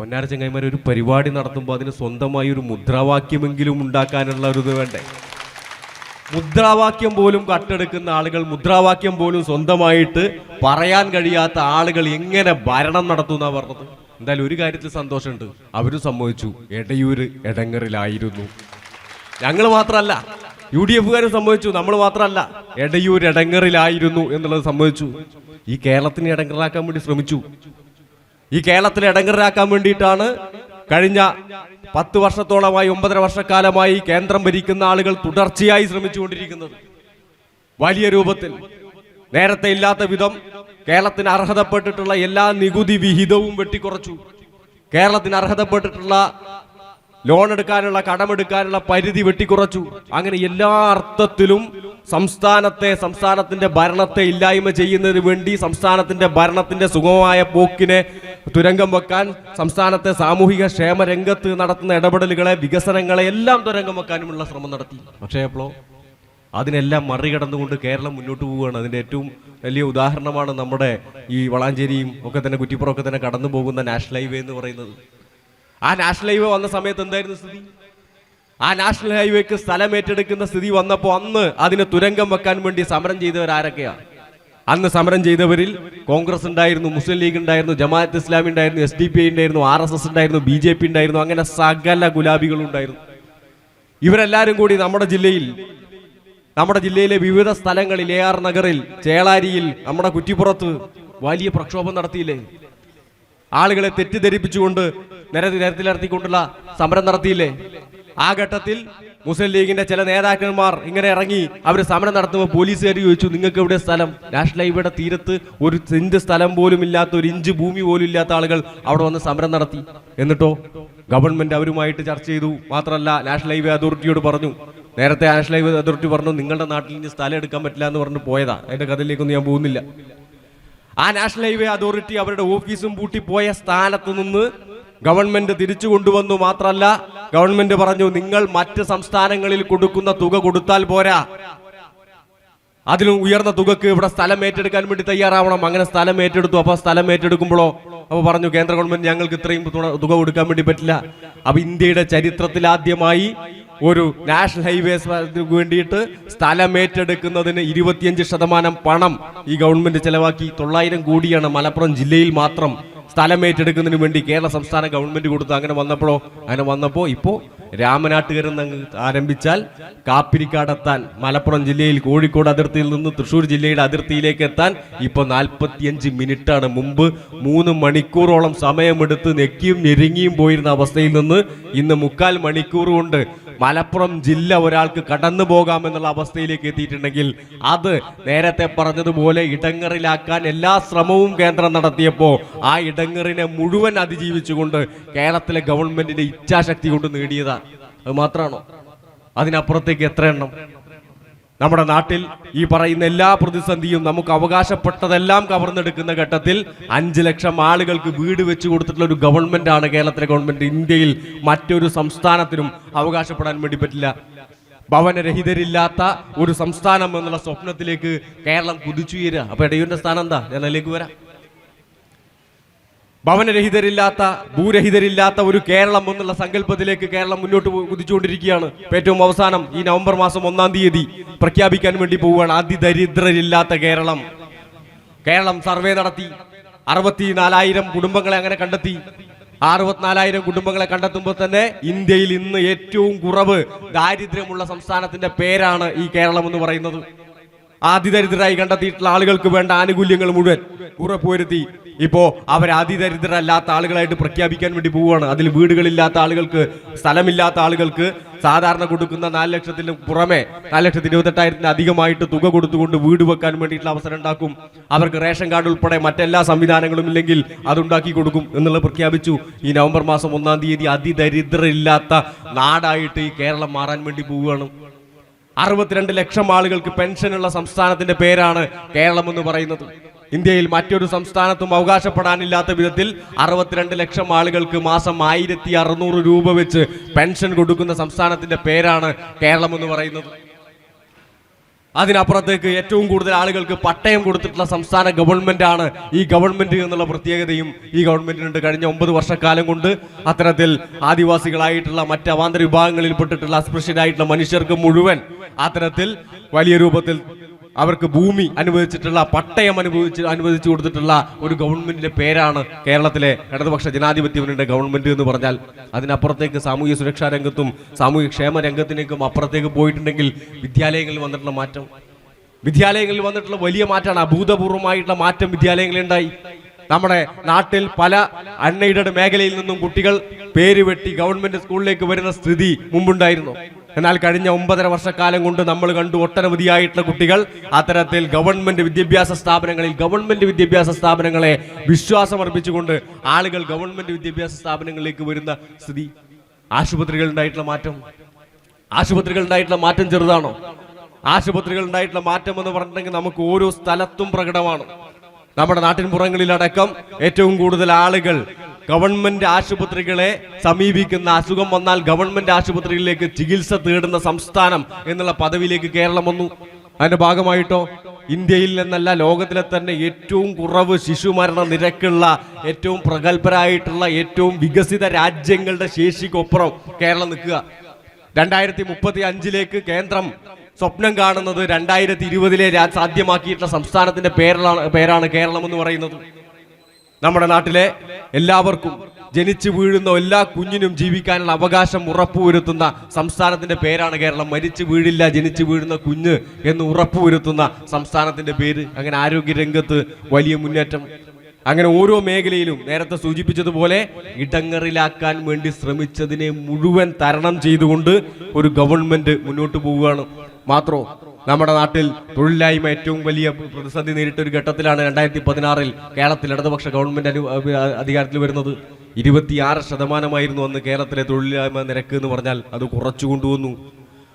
പൊന്നാര ചങ്ങായിമാർ ഒരു പരിപാടി നടത്തുമ്പോൾ അതിന് സ്വന്തമായി ഒരു മുദ്രാവാക്യമെങ്കിലും ഉണ്ടാക്കാനുള്ള ഒരു ഇത് വേണ്ടേ? മുദ്രാവാക്യം പോലും കട്ടെടുക്കുന്ന ആളുകൾ മുദ്രാവാക്യം പോലും സ്വന്തമായിട്ട് പറയാൻ കഴിയാത്ത ആളുകൾ എങ്ങനെ ഭരണം നടത്തുന്ന പറഞ്ഞത്? എന്തായാലും ഒരു കാര്യത്തിൽ സന്തോഷമുണ്ട്. അവരും സമ്മതിച്ചു. എടയൂര് എടങ്ങറിലായിരുന്നു. ഞങ്ങൾ മാത്രമല്ല യു ഡി എഫുകാരും സമ്മതിച്ചു. നമ്മൾ മാത്രമല്ല എടയൂർ എടങ്ങറിലായിരുന്നു എന്നുള്ളത് സമ്മതിച്ചു. ഈ കേരളത്തിന് എടങ്ങറാക്കാൻ വേണ്ടി ശ്രമിച്ചു. ഈ കേരളത്തിൽ ഇടങ്ങറാക്കാൻ വേണ്ടിയിട്ടാണ് കഴിഞ്ഞ പത്ത് വർഷത്തോളമായി ഒമ്പതര വർഷക്കാലമായി കേന്ദ്രം ഭരിക്കുന്ന ആളുകൾ തുടർച്ചയായി ശ്രമിച്ചുകൊണ്ടിരിക്കുന്നത്. വലിയ രൂപത്തിൽ. നേരത്തെ ഇല്ലാത്ത വിധം കേരളത്തിന് അർഹതപ്പെട്ടിട്ടുള്ള എല്ലാ നികുതി വിഹിതവും വെട്ടിക്കുറച്ചു. കേരളത്തിന് അർഹതപ്പെട്ടിട്ടുള്ള ലോൺ എടുക്കാനുള്ള കടമെടുക്കാനുള്ള പരിധി വെട്ടിക്കുറച്ചു. അങ്ങനെ എല്ലാ അർത്ഥത്തിലും സംസ്ഥാനത്തെ സംസ്ഥാനത്തിന്റെ ഭരണത്തെ ഇല്ലായ്മ ചെയ്യുന്നതിന് വേണ്ടി സംസ്ഥാനത്തിന്റെ ഭരണത്തിന്റെ സുഗമമായ പോക്കിനെ തുരങ്കം വെക്കാൻ സംസ്ഥാനത്തെ സാമൂഹിക ക്ഷേമ രംഗത്ത് നടത്തുന്ന ഇടപെടലുകളെ വികസനങ്ങളെ എല്ലാം തുരങ്കം വെക്കാനുമുള്ള ശ്രമം നടത്തി. പക്ഷേ എപ്പോഴോ അതിനെല്ലാം മറികടന്നുകൊണ്ട് കേരളം മുന്നോട്ട് പോവുകയാണ്. അതിന്റെ ഏറ്റവും വലിയ ഉദാഹരണമാണ് നമ്മുടെ ഈ വളാഞ്ചേരിയും ഒക്കെ തന്നെ കുറ്റിപ്പുറമൊക്കെ തന്നെ കടന്നു പോകുന്ന നാഷണൽ ഹൈവേ എന്ന് പറയുന്നത്. ആ നാഷണൽ ഹൈവേ വന്ന സമയത്ത് എന്തായിരുന്നു സ്ഥിതി? ആ നാഷണൽ ഹൈവേക്ക് സ്ഥലം ഏറ്റെടുക്കുന്ന സ്ഥിതി വന്നപ്പോൾ അന്ന് അതിന് തുരങ്കം വെക്കാൻ വേണ്ടി സമരം ചെയ്തവർ ആരൊക്കെയാ അന്ന് സമരം ചെയ്തവരിൽ കോൺഗ്രസ് ഉണ്ടായിരുന്നു മുസ്ലിം ലീഗ് ഉണ്ടായിരുന്നു ജമാഅത്ത് ഇസ്ലാമി ഉണ്ടായിരുന്നു എസ് ഡി പി ഉണ്ടായിരുന്നു ആർ എസ് എസ് ഉണ്ടായിരുന്നു ബി ജെ പി ഉണ്ടായിരുന്നു അങ്ങനെ സകല ഗുലാബികളും ഉണ്ടായിരുന്നു. ഇവരെല്ലാരും കൂടി നമ്മുടെ ജില്ലയിൽ നമ്മുടെ ജില്ലയിലെ വിവിധ സ്ഥലങ്ങളിൽ എ ആർ നഗറിൽ ചേളാരിയിൽ നമ്മുടെ കുറ്റിപ്പുറത്ത് വലിയ പ്രക്ഷോഭം നടത്തിയില്ലേ? ആളുകളെ തെറ്റിദ്ധരിപ്പിച്ചുകൊണ്ട് നിരത്തി നിരത്തിലിറത്തിക്കൊണ്ടുള്ള സമരം നടത്തിയില്ലേ? ആ ഘട്ടത്തിൽ മുസ്ലിം ലീഗിന്റെ ചില നേതാക്കന്മാർ ഇങ്ങനെ ഇറങ്ങി അവർ സമരം നടത്തുമ്പോൾ പോലീസുകാർ ചോദിച്ചു നിങ്ങൾക്ക് എവിടെ സ്ഥലം? നാഷണൽ ഹൈവേയുടെ തീരത്ത് ഒരു സെന്റ് സ്ഥലം പോലും ഇല്ലാത്ത ഒരു ഇഞ്ച് ഭൂമി പോലും ഇല്ലാത്ത ആളുകൾ അവിടെ വന്ന് സമരം നടത്തി. എന്നിട്ടോ ഗവൺമെന്റ് അവരുമായിട്ട് ചർച്ച ചെയ്തു. മാത്രമല്ല നാഷണൽ ഹൈവേ അതോറിറ്റിയോട് പറഞ്ഞു. നേരത്തെ നാഷണൽ ഹൈവേ അതോറിറ്റി പറഞ്ഞു നിങ്ങളുടെ നാട്ടിൽ ഇനി സ്ഥലം എടുക്കാൻ പറ്റില്ല എന്ന് പറഞ്ഞു പോയതാ. അതിന്റെ കഥയിലേക്കൊന്നും ഞാൻ പോകുന്നില്ല. ആ നാഷണൽ ഹൈവേ അതോറിറ്റി അവരുടെ ഓഫീസും പൂട്ടി പോയ സ്ഥാനത്ത് നിന്ന് ഗവൺമെന്റ് തിരിച്ചു കൊണ്ടുവന്നു മാത്രമല്ല ഗവൺമെന്റ് പറഞ്ഞു നിങ്ങൾ മറ്റ് സംസ്ഥാനങ്ങളിൽ കൊടുക്കുന്ന തുക കൊടുത്താൽ പോരാ. അതിലും ഉയർന്ന തുകക്ക് ഇവിടെ സ്ഥലം ഏറ്റെടുക്കാൻ വേണ്ടി തയ്യാറാവണം. അങ്ങനെ സ്ഥലം ഏറ്റെടുത്തു. അപ്പൊ സ്ഥലം ഏറ്റെടുക്കുമ്പോഴോ അപ്പൊ പറഞ്ഞു കേന്ദ്ര ഗവൺമെന്റ് ഞങ്ങൾക്ക് ഇത്രയും തുക കൊടുക്കാൻ വേണ്ടി പറ്റില്ല. അപ്പൊ ഇന്ത്യയുടെ ചരിത്രത്തിൽ ആദ്യമായി ഒരു നാഷണൽ ഹൈവേസ് വേണ്ടിയിട്ട് സ്ഥലം ഏറ്റെടുക്കുന്നതിന് ഇരുപത്തിയഞ്ച് ശതമാനം പണം ഈ ഗവൺമെന്റ് ചെലവാക്കി. തൊള്ളായിരം കോടിയാണ് മലപ്പുറം ജില്ലയിൽ മാത്രം. സ്ഥലം ഏറ്റെടുക്കുന്നതിന് വേണ്ടി കേരള സംസ്ഥാന ഗവൺമെന്റ് കൊടുത്തു. അങ്ങനെ വന്നപ്പോഴോ? അങ്ങനെ വന്നപ്പോ ഇപ്പോ രാമനാട്ടുകാരൻ ആരംഭിച്ചാൽ കാപ്പിരിക്കാടെത്താൻ മലപ്പുറം ജില്ലയിൽ കോഴിക്കോട് അതിർത്തിയിൽ നിന്ന് തൃശ്ശൂർ ജില്ലയുടെ അതിർത്തിയിലേക്ക് എത്താൻ ഇപ്പൊ നാൽപ്പത്തിയഞ്ച് മിനിറ്റാണ്. മുമ്പ് മൂന്ന് മണിക്കൂറോളം സമയമെടുത്ത് നെക്കിയും ഞെരുങ്ങിയും പോയിരുന്ന അവസ്ഥയിൽ നിന്ന് ഇന്ന് മുക്കാൽ മണിക്കൂർ കൊണ്ട് മലപ്പുറം ജില്ല ഒരാൾക്ക് കടന്നു പോകാമെന്നുള്ള അവസ്ഥയിലേക്ക് എത്തിയിട്ടുണ്ടെങ്കിൽ അത് നേരത്തെ പറഞ്ഞതുപോലെ ഇടങ്ങറിലാക്കാൻ എല്ലാ ശ്രമവും കേന്ദ്രം നടത്തിയപ്പോൾ ആ ഇടങ്ങറിനെ മുഴുവൻ അതിജീവിച്ചുകൊണ്ട് കേരളത്തിലെ ഗവൺമെന്റിന്റെ ഇച്ഛാശക്തി കൊണ്ട് നേടിയതാണ് അത് മാത്രമാണോ? അതിനപ്പുറത്തേക്ക് എത്ര എണ്ണം? നമ്മുടെ നാട്ടിൽ ഈ പറയുന്ന എല്ലാ പ്രതിസന്ധിയും നമുക്ക് അവകാശപ്പെട്ടതെല്ലാം കവർന്നെടുക്കുന്ന ഘട്ടത്തിൽ അഞ്ച് ലക്ഷം ആളുകൾക്ക് വീട് വെച്ചു കൊടുത്തിട്ടുള്ള ഒരു ഗവൺമെന്റ് ആണ് കേരളത്തിലെ ഗവൺമെന്റ്. ഇന്ത്യയിൽ മറ്റൊരു സംസ്ഥാനത്തിനും അവകാശപ്പെടാൻ വേണ്ടി പറ്റില്ല. ഭവനരഹിതരില്ലാത്ത ഒരു സംസ്ഥാനം എന്നുള്ള സ്വപ്നത്തിലേക്ക് കേരളം കുതിച്ചുയരുക. അപ്പൊ ഇടയൂരിന്റെ സ്ഥാനം എന്താ? ഞാൻ അതിലേക്ക് വരാം. ഭവനരഹിതരില്ലാത്ത ഭൂരഹിതരില്ലാത്ത ഒരു കേരളം എന്നുള്ള സങ്കല്പത്തിലേക്ക് കേരളം മുന്നോട്ട് കുതിച്ചുകൊണ്ടിരിക്കുകയാണ്. ഏറ്റവും അവസാനം ഈ നവംബർ മാസം ഒന്നാം തീയതി പ്രഖ്യാപിക്കാൻ വേണ്ടി പോവുകയാണ് അതിദരിദ്രരില്ലാത്ത കേരളം. കേരളം സർവേ നടത്തി. അറുപത്തി നാലായിരം കുടുംബങ്ങളെ അങ്ങനെ കണ്ടെത്തി. അറുപത്തിനാലായിരം കുടുംബങ്ങളെ കണ്ടെത്തുമ്പോൾ തന്നെ ഇന്ത്യയിൽ ഇന്ന് ഏറ്റവും കുറവ് ദാരിദ്ര്യമുള്ള സംസ്ഥാനത്തിന്റെ പേരാണ് ഈ കേരളം എന്ന് പറയുന്നത്. അതിദരിദ്രരായി കണ്ടെത്തിയിട്ടുള്ള ആളുകൾക്ക് വേണ്ട ആനുകൂല്യങ്ങൾ മുഴുവൻ ഉറപ്പുവരുത്തി. ഇപ്പോ അവർ അതിദരിദ്രരല്ലാത്ത ആളുകളായിട്ട് പ്രഖ്യാപിക്കാൻ വേണ്ടി പോവുകയാണ്. അതിൽ വീടുകളില്ലാത്ത ആളുകൾക്ക് സ്ഥലമില്ലാത്ത ആളുകൾക്ക് സാധാരണ കൊടുക്കുന്ന നാല് ലക്ഷത്തിന് പുറമെ നാല് ലക്ഷത്തി ഇരുപത്തെട്ടായിരത്തിന് അധികമായിട്ട് തുക കൊടുത്തുകൊണ്ട് വീട് വെക്കാൻ വേണ്ടിയിട്ടുള്ള അവസരം ഉണ്ടാക്കും. അവർക്ക് റേഷൻ കാർഡ് ഉൾപ്പെടെ മറ്റെല്ലാ സംവിധാനങ്ങളും ഇല്ലെങ്കിൽ അതുണ്ടാക്കി കൊടുക്കും എന്നുള്ളത് പ്രഖ്യാപിച്ചു. ഈ നവംബർ മാസം ഒന്നാം തീയതി അതിദരിദ്രരില്ലാത്ത നാടായിട്ട് ഈ കേരളം മാറാൻ വേണ്ടി പോവുകയാണ്. അറുപത്തിരണ്ട് ലക്ഷം ആളുകൾക്ക് പെൻഷനുള്ള സംസ്ഥാനത്തിന്റെ പേരാണ് കേരളം എന്ന് പറയുന്നത്. ഇന്ത്യയിൽ മറ്റൊരു സംസ്ഥാനത്തും അവകാശപ്പെടാനില്ലാത്ത വിധത്തിൽ അറുപത്തിരണ്ട് ലക്ഷം ആളുകൾക്ക് മാസം ആയിരത്തി രൂപ വെച്ച് പെൻഷൻ കൊടുക്കുന്ന സംസ്ഥാനത്തിന്റെ പേരാണ് കേരളം എന്ന് പറയുന്നത്. അതിനപ്പുറത്തേക്ക് ഏറ്റവും കൂടുതൽ ആളുകൾക്ക് പട്ടയം കൊടുത്തിട്ടുള്ള സംസ്ഥാന ഗവൺമെന്റ് ആണ് ഈ ഗവൺമെന്റ് എന്നുള്ള പ്രത്യേകതയും ഈ ഗവൺമെന്റിനുണ്ട് കഴിഞ്ഞ ഒമ്പത് വർഷക്കാലം കൊണ്ട് അത്തരത്തിൽ ആദിവാസികളായിട്ടുള്ള മറ്റ് അവാന്തര വിഭാഗങ്ങളിൽപ്പെട്ടിട്ടുള്ള അസ്പൃശ്യരായിട്ടുള്ള മനുഷ്യർക്ക് മുഴുവൻ അത്തരത്തിൽ വലിയ രൂപത്തിൽ അവർക്ക് ഭൂമി അനുവദിച്ചിട്ടുള്ള പട്ടയം അനുഭവിച്ച് അനുവദിച്ചു കൊടുത്തിട്ടുള്ള ഒരു ഗവൺമെന്റിന്റെ പേരാണ് കേരളത്തിലെ ഇടതുപക്ഷ ജനാധിപത്യ മുന്നണിയുടെ ഗവൺമെന്റ് എന്ന് പറഞ്ഞാൽ. അതിനപ്പുറത്തേക്ക് സാമൂഹ്യ സുരക്ഷാ രംഗത്തും സാമൂഹ്യ ക്ഷേമ രംഗത്തിനേക്കും അപ്പുറത്തേക്ക് പോയിട്ടുണ്ടെങ്കിൽ വിദ്യാലയങ്ങളിൽ വന്നിട്ടുള്ള മാറ്റം. വിദ്യാലയങ്ങളിൽ വന്നിട്ടുള്ള വലിയ മാറ്റമാണ് അഭൂതപൂർവമായിട്ടുള്ള മാറ്റം വിദ്യാലയങ്ങളിൽ ഉണ്ടായി നമ്മുടെ നാട്ടിൽ പല അൺഎയ്ഡഡ് മേഖലയിൽ നിന്നും കുട്ടികൾ പേര് വെട്ടി ഗവൺമെന്റ് സ്കൂളിലേക്ക് വരുന്ന സ്ഥിതി മുമ്പുണ്ടായിരുന്നു. എന്നാൽ കഴിഞ്ഞ ഒമ്പതര വർഷക്കാലം കൊണ്ട് നമ്മൾ കണ്ടു ഒട്ടനവധിയായിട്ടുള്ള കുട്ടികൾ. അത്തരത്തിൽ ഗവൺമെന്റ് വിദ്യാഭ്യാസ സ്ഥാപനങ്ങളിൽ ഗവൺമെന്റ് വിദ്യാഭ്യാസ സ്ഥാപനങ്ങളെ വിശ്വാസമർപ്പിച്ചുകൊണ്ട് ആളുകൾ ഗവൺമെന്റ് വിദ്യാഭ്യാസ സ്ഥാപനങ്ങളിലേക്ക് വരുന്ന സ്ഥിതി. ആശുപത്രികൾ ഉണ്ടായിട്ടുള്ള മാറ്റം. ആശുപത്രികൾ ഉണ്ടായിട്ടുള്ള മാറ്റം ചെറുതാണോ? ആശുപത്രികൾ ഉണ്ടായിട്ടുള്ള മാറ്റം എന്ന് പറഞ്ഞിട്ടുണ്ടെങ്കിൽ നമുക്ക് ഓരോ സ്ഥലത്തും പ്രകടമാണ്. നമ്മുടെ നാട്ടിൻ പുറങ്ങളിലടക്കം ഏറ്റവും കൂടുതൽ ആളുകൾ ഗവൺമെന്റ് ആശുപത്രികളെ സമീപിക്കുന്ന അസുഖം വന്നാൽ ഗവൺമെന്റ് ആശുപത്രികളിലേക്ക് ചികിത്സ തേടുന്ന സംസ്ഥാനം എന്നുള്ള പദവിയിലേക്ക് കേരളം വന്നു. അതിന്റെ ഭാഗമായിട്ടോ? ഇന്ത്യയിൽ നിന്നല്ല ലോകത്തിലെ തന്നെ ഏറ്റവും കുറവ് ശിശുമരണ നിരക്കുള്ള ഏറ്റവും പ്രഗത്ഭരായിട്ടുള്ള ഏറ്റവും വികസിത രാജ്യങ്ങളുടെ ശേഷിക്കൊപ്പുറം കേരളം നിൽക്കുക. രണ്ടായിരത്തി മുപ്പത്തി അഞ്ചിലേക്ക് കേന്ദ്രം സ്വപ്നം കാണുന്നത് രണ്ടായിരത്തി ഇരുപതിലെ സാധ്യമാക്കിയിട്ടുള്ള സംസ്ഥാനത്തിന്റെ പേരാണ് കേരളം എന്ന് പറയുന്നത്. നമ്മുടെ നാട്ടിലെ എല്ലാവർക്കും ജനിച്ചു വീഴുന്ന എല്ലാ കുഞ്ഞിനും ജീവിക്കാനുള്ള അവകാശം ഉറപ്പുവരുത്തുന്ന സംസ്ഥാനത്തിന്റെ പേരാണ് കേരളം. മരിച്ചു വീഴില്ല ജനിച്ചു വീഴുന്ന കുഞ്ഞ് എന്ന് ഉറപ്പുവരുത്തുന്ന സംസ്ഥാനത്തിന്റെ പേര്. അങ്ങനെ ആരോഗ്യ രംഗത്ത് വലിയ മുന്നേറ്റം. അങ്ങനെ ഓരോ മേഖലയിലും നേരത്തെ സൂചിപ്പിച്ചതുപോലെ ഇടങ്ങറിലാക്കാൻ വേണ്ടി ശ്രമിച്ചതിനെ മുഴുവൻ തരണം ചെയ്തുകൊണ്ട് ഒരു ഗവൺമെന്റ് മുന്നോട്ട് പോവുകയാണ്. മാത്രോ നമ്മുടെ നാട്ടിൽ തൊഴിലില്ലായ്മ ഏറ്റവും വലിയ പ്രതിസന്ധി നേരിട്ട ഒരു ഘട്ടത്തിലാണ് രണ്ടായിരത്തി പതിനാറിൽ കേരളത്തിൽ ഇടതുപക്ഷ ഗവൺമെന്റ് അധികാരത്തിൽ വരുന്നത്. ഇരുപത്തിയാറ് ശതമാനമായിരുന്നു അന്ന് കേരളത്തിലെ തൊഴിലില്ലായ്മ നിരക്ക് എന്ന് പറഞ്ഞാൽ അത് കുറച്ചു കൊണ്ടുവന്നു.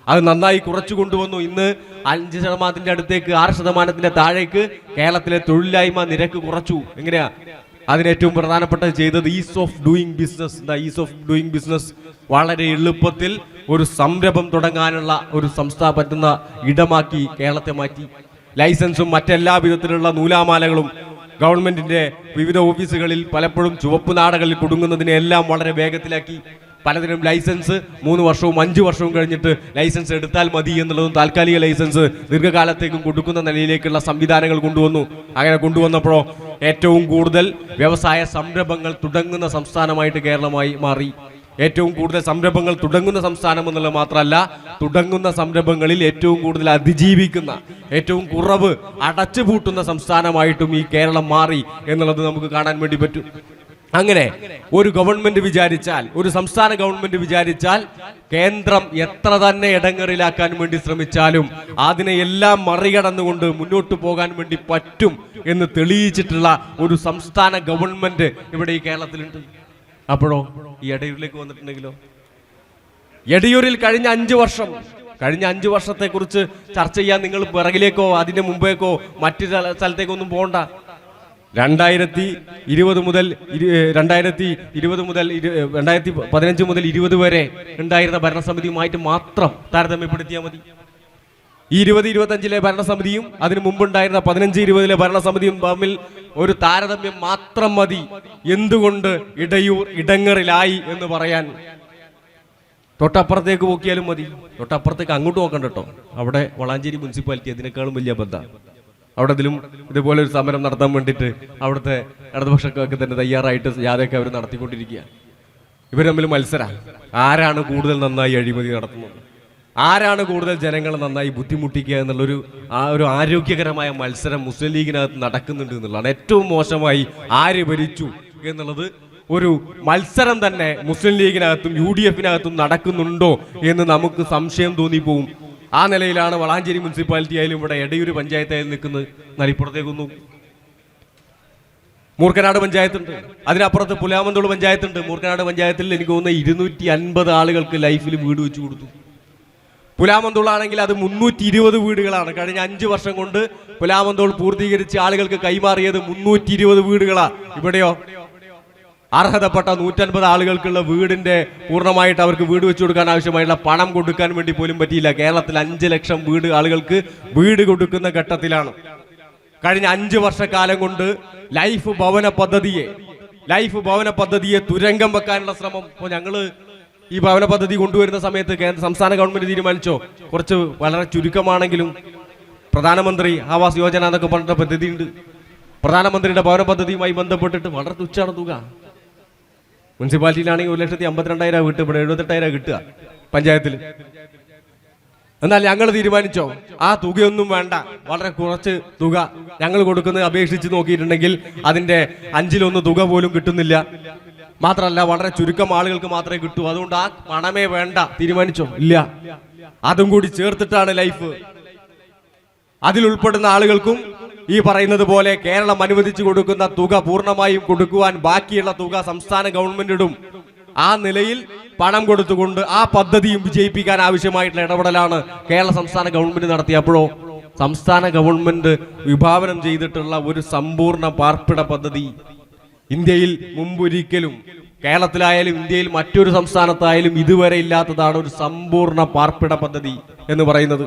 അത് നന്നായി കുറച്ചു കൊണ്ടുവന്നു. ഇന്ന് അഞ്ച് ശതമാനത്തിന്റെ അടുത്തേക്ക് ആറ് ശതമാനത്തിന്റെ താഴേക്ക് കേരളത്തിലെ തൊഴിലില്ലായ്മ നിരക്ക് കുറച്ചു. എങ്ങനെയാ? അതിന് ഏറ്റവും പ്രധാനപ്പെട്ടത് ചെയ്തത് ease of doing business the ease of doing business വളരെ എളുപ്പത്തിൽ ഒരു സംരംഭം തുടങ്ങാനുള്ള ഒരു സംസ്ഥാ പറ്റുന്ന ഇടമാക്കി കേരളത്തെ മാറ്റി. ലൈസൻസും മറ്റെല്ലാ വിധത്തിലുള്ള നൂലാമാലകളും ഗവൺമെന്റിന്റെ വിവിധ ഓഫീസുകളിൽ പലപ്പോഴും ചുവപ്പ് നാടകളിൽ കുടുങ്ങുന്നതിനെ എല്ലാം വളരെ വേഗത്തിലാക്കി. പലതിനും ലൈസൻസ് മൂന്ന് വർഷവും അഞ്ച് വർഷവും കഴിഞ്ഞിട്ട് ലൈസൻസ് എടുത്താൽ മതി എന്നുള്ളതും താൽക്കാലിക ലൈസൻസ് ദീർഘകാലത്തേക്കും കൊടുക്കുന്ന നിലയിലേക്കുള്ള സംവിധാനങ്ങൾ കൊണ്ടുവന്നു. അങ്ങനെ കൊണ്ടുവന്നപ്പോഴോ ഏറ്റവും കൂടുതൽ വ്യവസായ സംരംഭങ്ങൾ തുടങ്ങുന്ന സംസ്ഥാനമായിട്ട് കേരളമായി മാറി. ഏറ്റവും കൂടുതൽ സംരംഭങ്ങൾ തുടങ്ങുന്ന സംസ്ഥാനം എന്നുള്ളത് മാത്രമല്ല തുടങ്ങുന്ന സംരംഭങ്ങളിൽ ഏറ്റവും കൂടുതൽ അതിജീവിക്കുന്ന ഏറ്റവും കുറവ് അടച്ചുപൂട്ടുന്ന സംസ്ഥാനമായിട്ടും ഈ കേരളം മാറി എന്നുള്ളത് നമുക്ക് കാണാൻ വേണ്ടി പറ്റും. അങ്ങനെ ഒരു ഗവൺമെന്റ് വിചാരിച്ചാൽ ഒരു സംസ്ഥാന ഗവൺമെന്റ് വിചാരിച്ചാൽ കേന്ദ്രം എത്ര തന്നെ ഇടങ്ങറിലാക്കാൻ വേണ്ടി ശ്രമിച്ചാലും അതിനെ എല്ലാം മറികടന്നുകൊണ്ട് മുന്നോട്ട് പോകാൻ വേണ്ടി പറ്റും എന്ന് തെളിയിച്ചിട്ടുള്ള ഒരു സംസ്ഥാന ഗവൺമെന്റ് ഇവിടെ ഈ കേരളത്തിലുണ്ട്. അപ്പോഴോ ഈ എടയൂരിലേക്ക് വന്നിട്ടുണ്ടെങ്കിലോ? എടയൂരിൽ കഴിഞ്ഞ അഞ്ചു വർഷം കഴിഞ്ഞ അഞ്ചു വർഷത്തെ കുറിച്ച് ചർച്ച ചെയ്യാൻ നിങ്ങൾ പിറകിലേക്കോ അതിന്റെ മുമ്പേക്കോ മറ്റു സ്ഥലത്തേക്കോ ഒന്നും പോകണ്ട രണ്ടായിരത്തി ഇരുപത് മുതൽ രണ്ടായിരത്തി ഇരുപത് മുതൽ രണ്ടായിരത്തി പതിനഞ്ച് മുതൽ ഇരുപത് വരെ ഉണ്ടായിരുന്ന ഭരണസമിതിയുമായിട്ട് മാത്രം താരതമ്യപ്പെടുത്തിയാൽ മതി. ഈ ഇരുപത് ഇരുപത്തഞ്ചിലെ ഭരണസമിതിയും അതിനു മുമ്പുണ്ടായിരുന്ന പതിനഞ്ച് ഇരുപതിലെ ഭരണസമിതിയും തമ്മിൽ ഒരു താരതമ്യം മാത്രം മതി. എന്തുകൊണ്ട് ഇടയൂർ ഇടങ്ങറിലായി എന്ന് പറയാൻ? തൊട്ടപ്പുറത്തേക്ക് നോക്കിയാലും മതി. തൊട്ടപ്പുറത്തേക്ക് അങ്ങോട്ട് നോക്കണ്ട കേട്ടോ അവിടെ വളാഞ്ചേരി മുനിസിപ്പാലിറ്റി അതിനേക്കാളും വലിയ ബന്ധ. അവിടെ ഇതിലും ഇതുപോലെ ഒരു സമരം നടത്താൻ വേണ്ടിയിട്ട് അവിടുത്തെ ഇടതുപക്ഷക്കാർക്ക് തന്നെ തയ്യാറായിട്ട് യാതൊക്കെ അവർ നടത്തിക്കൊണ്ടിരിക്കുക. ഇവർ തമ്മിൽ മത്സര. ആരാണ് കൂടുതൽ നന്നായി അഴിമതി നടത്തുന്നത്? ആരാണ് കൂടുതൽ ജനങ്ങളെ നന്നായി ബുദ്ധിമുട്ടിക്കുക എന്നുള്ളൊരു ആ ഒരു ആരോഗ്യകരമായ മത്സരം മുസ്ലിം ലീഗിനകത്ത് നടക്കുന്നുണ്ട് എന്നുള്ളതാണ്. ഏറ്റവും മോശമായി ആര് ഭരിച്ചു എന്നുള്ളത് ഒരു മത്സരം തന്നെ മുസ്ലിം ലീഗിനകത്തും യു ഡി എഫിനകത്തും നടക്കുന്നുണ്ടോ എന്ന് നമുക്ക് സംശയം തോന്നിപ്പോവും. ആ നിലയിലാണ് വളാഞ്ചേരി മുനിസിപ്പാലിറ്റി ആയാലും ഇവിടെ എടയൂര് പഞ്ചായത്തായാലും നിൽക്കുന്നത്. നലിപ്പുറത്തേക്കൊന്നും മൂർക്കനാട് പഞ്ചായത്തുണ്ട്. അതിനപ്പുറത്ത് പുലാമന്തോട് പഞ്ചായത്തുണ്ട്. മൂർക്കനാട് പഞ്ചായത്തിൽ എനിക്ക് തോന്നുന്ന ഇരുന്നൂറ്റി അൻപത് ആളുകൾക്ക് ലൈഫിൽ വീട് വെച്ചു കൊടുത്തു. പുലാമന്തോളാണെങ്കിൽ അത് മുന്നൂറ്റി ഇരുപത് വീടുകളാണ്. കഴിഞ്ഞ അഞ്ച് വർഷം കൊണ്ട് പുലാമന്തോൾ പൂർത്തീകരിച്ച് ആളുകൾക്ക് കൈമാറിയത് മുന്നൂറ്റി ഇരുപത് വീടുകളാണ് ഇവിടെയോ? അർഹതപ്പെട്ട നൂറ്റൻപത് ആളുകൾക്കുള്ള വീടിന്റെ പൂർണമായിട്ട് അവർക്ക് വീട് വെച്ചു കൊടുക്കാൻ ആവശ്യമായിട്ടുള്ള പണം കൊടുക്കാൻ വേണ്ടി പോലും പറ്റിയില്ല. കേരളത്തിൽ അഞ്ച് ലക്ഷം വീട് ആളുകൾക്ക് വീട് കൊടുക്കുന്ന ഘട്ടത്തിലാണ്. കഴിഞ്ഞ അഞ്ച് വർഷക്കാലം കൊണ്ട് ലൈഫ് ഭവന പദ്ധതിയെ ലൈഫ് ഭവന പദ്ധതിയെ തുരങ്കം വെക്കാനുള്ള ശ്രമം ഇപ്പോൾ ഞങ്ങൾ ഈ ഭവന പദ്ധതി കൊണ്ടുവരുന്ന സമയത്ത് കേന്ദ്ര സംസ്ഥാന ഗവൺമെന്റ് തീരുമാനിച്ചോ? കുറച്ച് വളരെ ചുരുക്കമാണെങ്കിലും പ്രധാനമന്ത്രി ആവാസ് യോജന എന്നൊക്കെ പറഞ്ഞ പദ്ധതിയുണ്ട്. പ്രധാനമന്ത്രിയുടെ ഭവന പദ്ധതിയുമായി ബന്ധപ്പെട്ടിട്ട് വളരെ തുച്ഛാണ് തുക. മുനിസിപ്പാലിറ്റിയിലാണെങ്കിൽ ഒരു ലക്ഷത്തി അമ്പത്തിരണ്ടായിരം കിട്ടുക ഇവിടെ എഴുപത്തെട്ടായിരം കിട്ടുക പഞ്ചായത്തിൽ. എന്നാൽ ഞങ്ങൾ തീരുമാനിച്ചോ? ആ തുകയൊന്നും വേണ്ട. വളരെ കുറച്ച് തുക ഞങ്ങൾ കൊടുക്കുന്നത് അപേക്ഷിച്ച് നോക്കിയിട്ടുണ്ടെങ്കിൽ അതിന്റെ അഞ്ചിലൊന്ന് തുക പോലും കിട്ടുന്നില്ല. മാത്രല്ല വളരെ ചുരുക്കം ആളുകൾക്ക് മാത്രമേ കിട്ടൂ. അതുകൊണ്ട് ആ പണമേ വേണ്ട. തീരുമാനിച്ചോ? ഇല്ല. അതും കൂടി ചേർത്തിട്ടാണ് ലൈഫ്. അതിൽ ഉൾപ്പെടുന്ന ആളുകൾക്കും ഈ പറയുന്നത് പോലെ കേരളം അനുവദിച്ചു കൊടുക്കുന്ന തുക പൂർണമായും കൊടുക്കുവാൻ ബാക്കിയുള്ള തുക സംസ്ഥാന ഗവൺമെന്റിടും ആ നിലയിൽ പണം കൊടുത്തുകൊണ്ട് ആ പദ്ധതിയും വിജയിപ്പിക്കാൻ ആവശ്യമായിട്ടുള്ള ഇടപെടലാണ് കേരള സംസ്ഥാന ഗവൺമെന്റ് നടത്തിയപ്പോഴോ സംസ്ഥാന ഗവൺമെന്റ് വിഭാവനം ചെയ്തിട്ടുള്ള ഒരു സമ്പൂർണ പാർപ്പിട പദ്ധതി ഇന്ത്യയിൽ മുമ്പൊരിക്കലും കേരളത്തിലായാലും ഇന്ത്യയിൽ മറ്റൊരു സംസ്ഥാനത്തായാലും ഇതുവരെ ഇല്ലാത്തതാണ് ഒരു സമ്പൂർണ പാർപ്പിട പദ്ധതി എന്ന് പറയുന്നത്.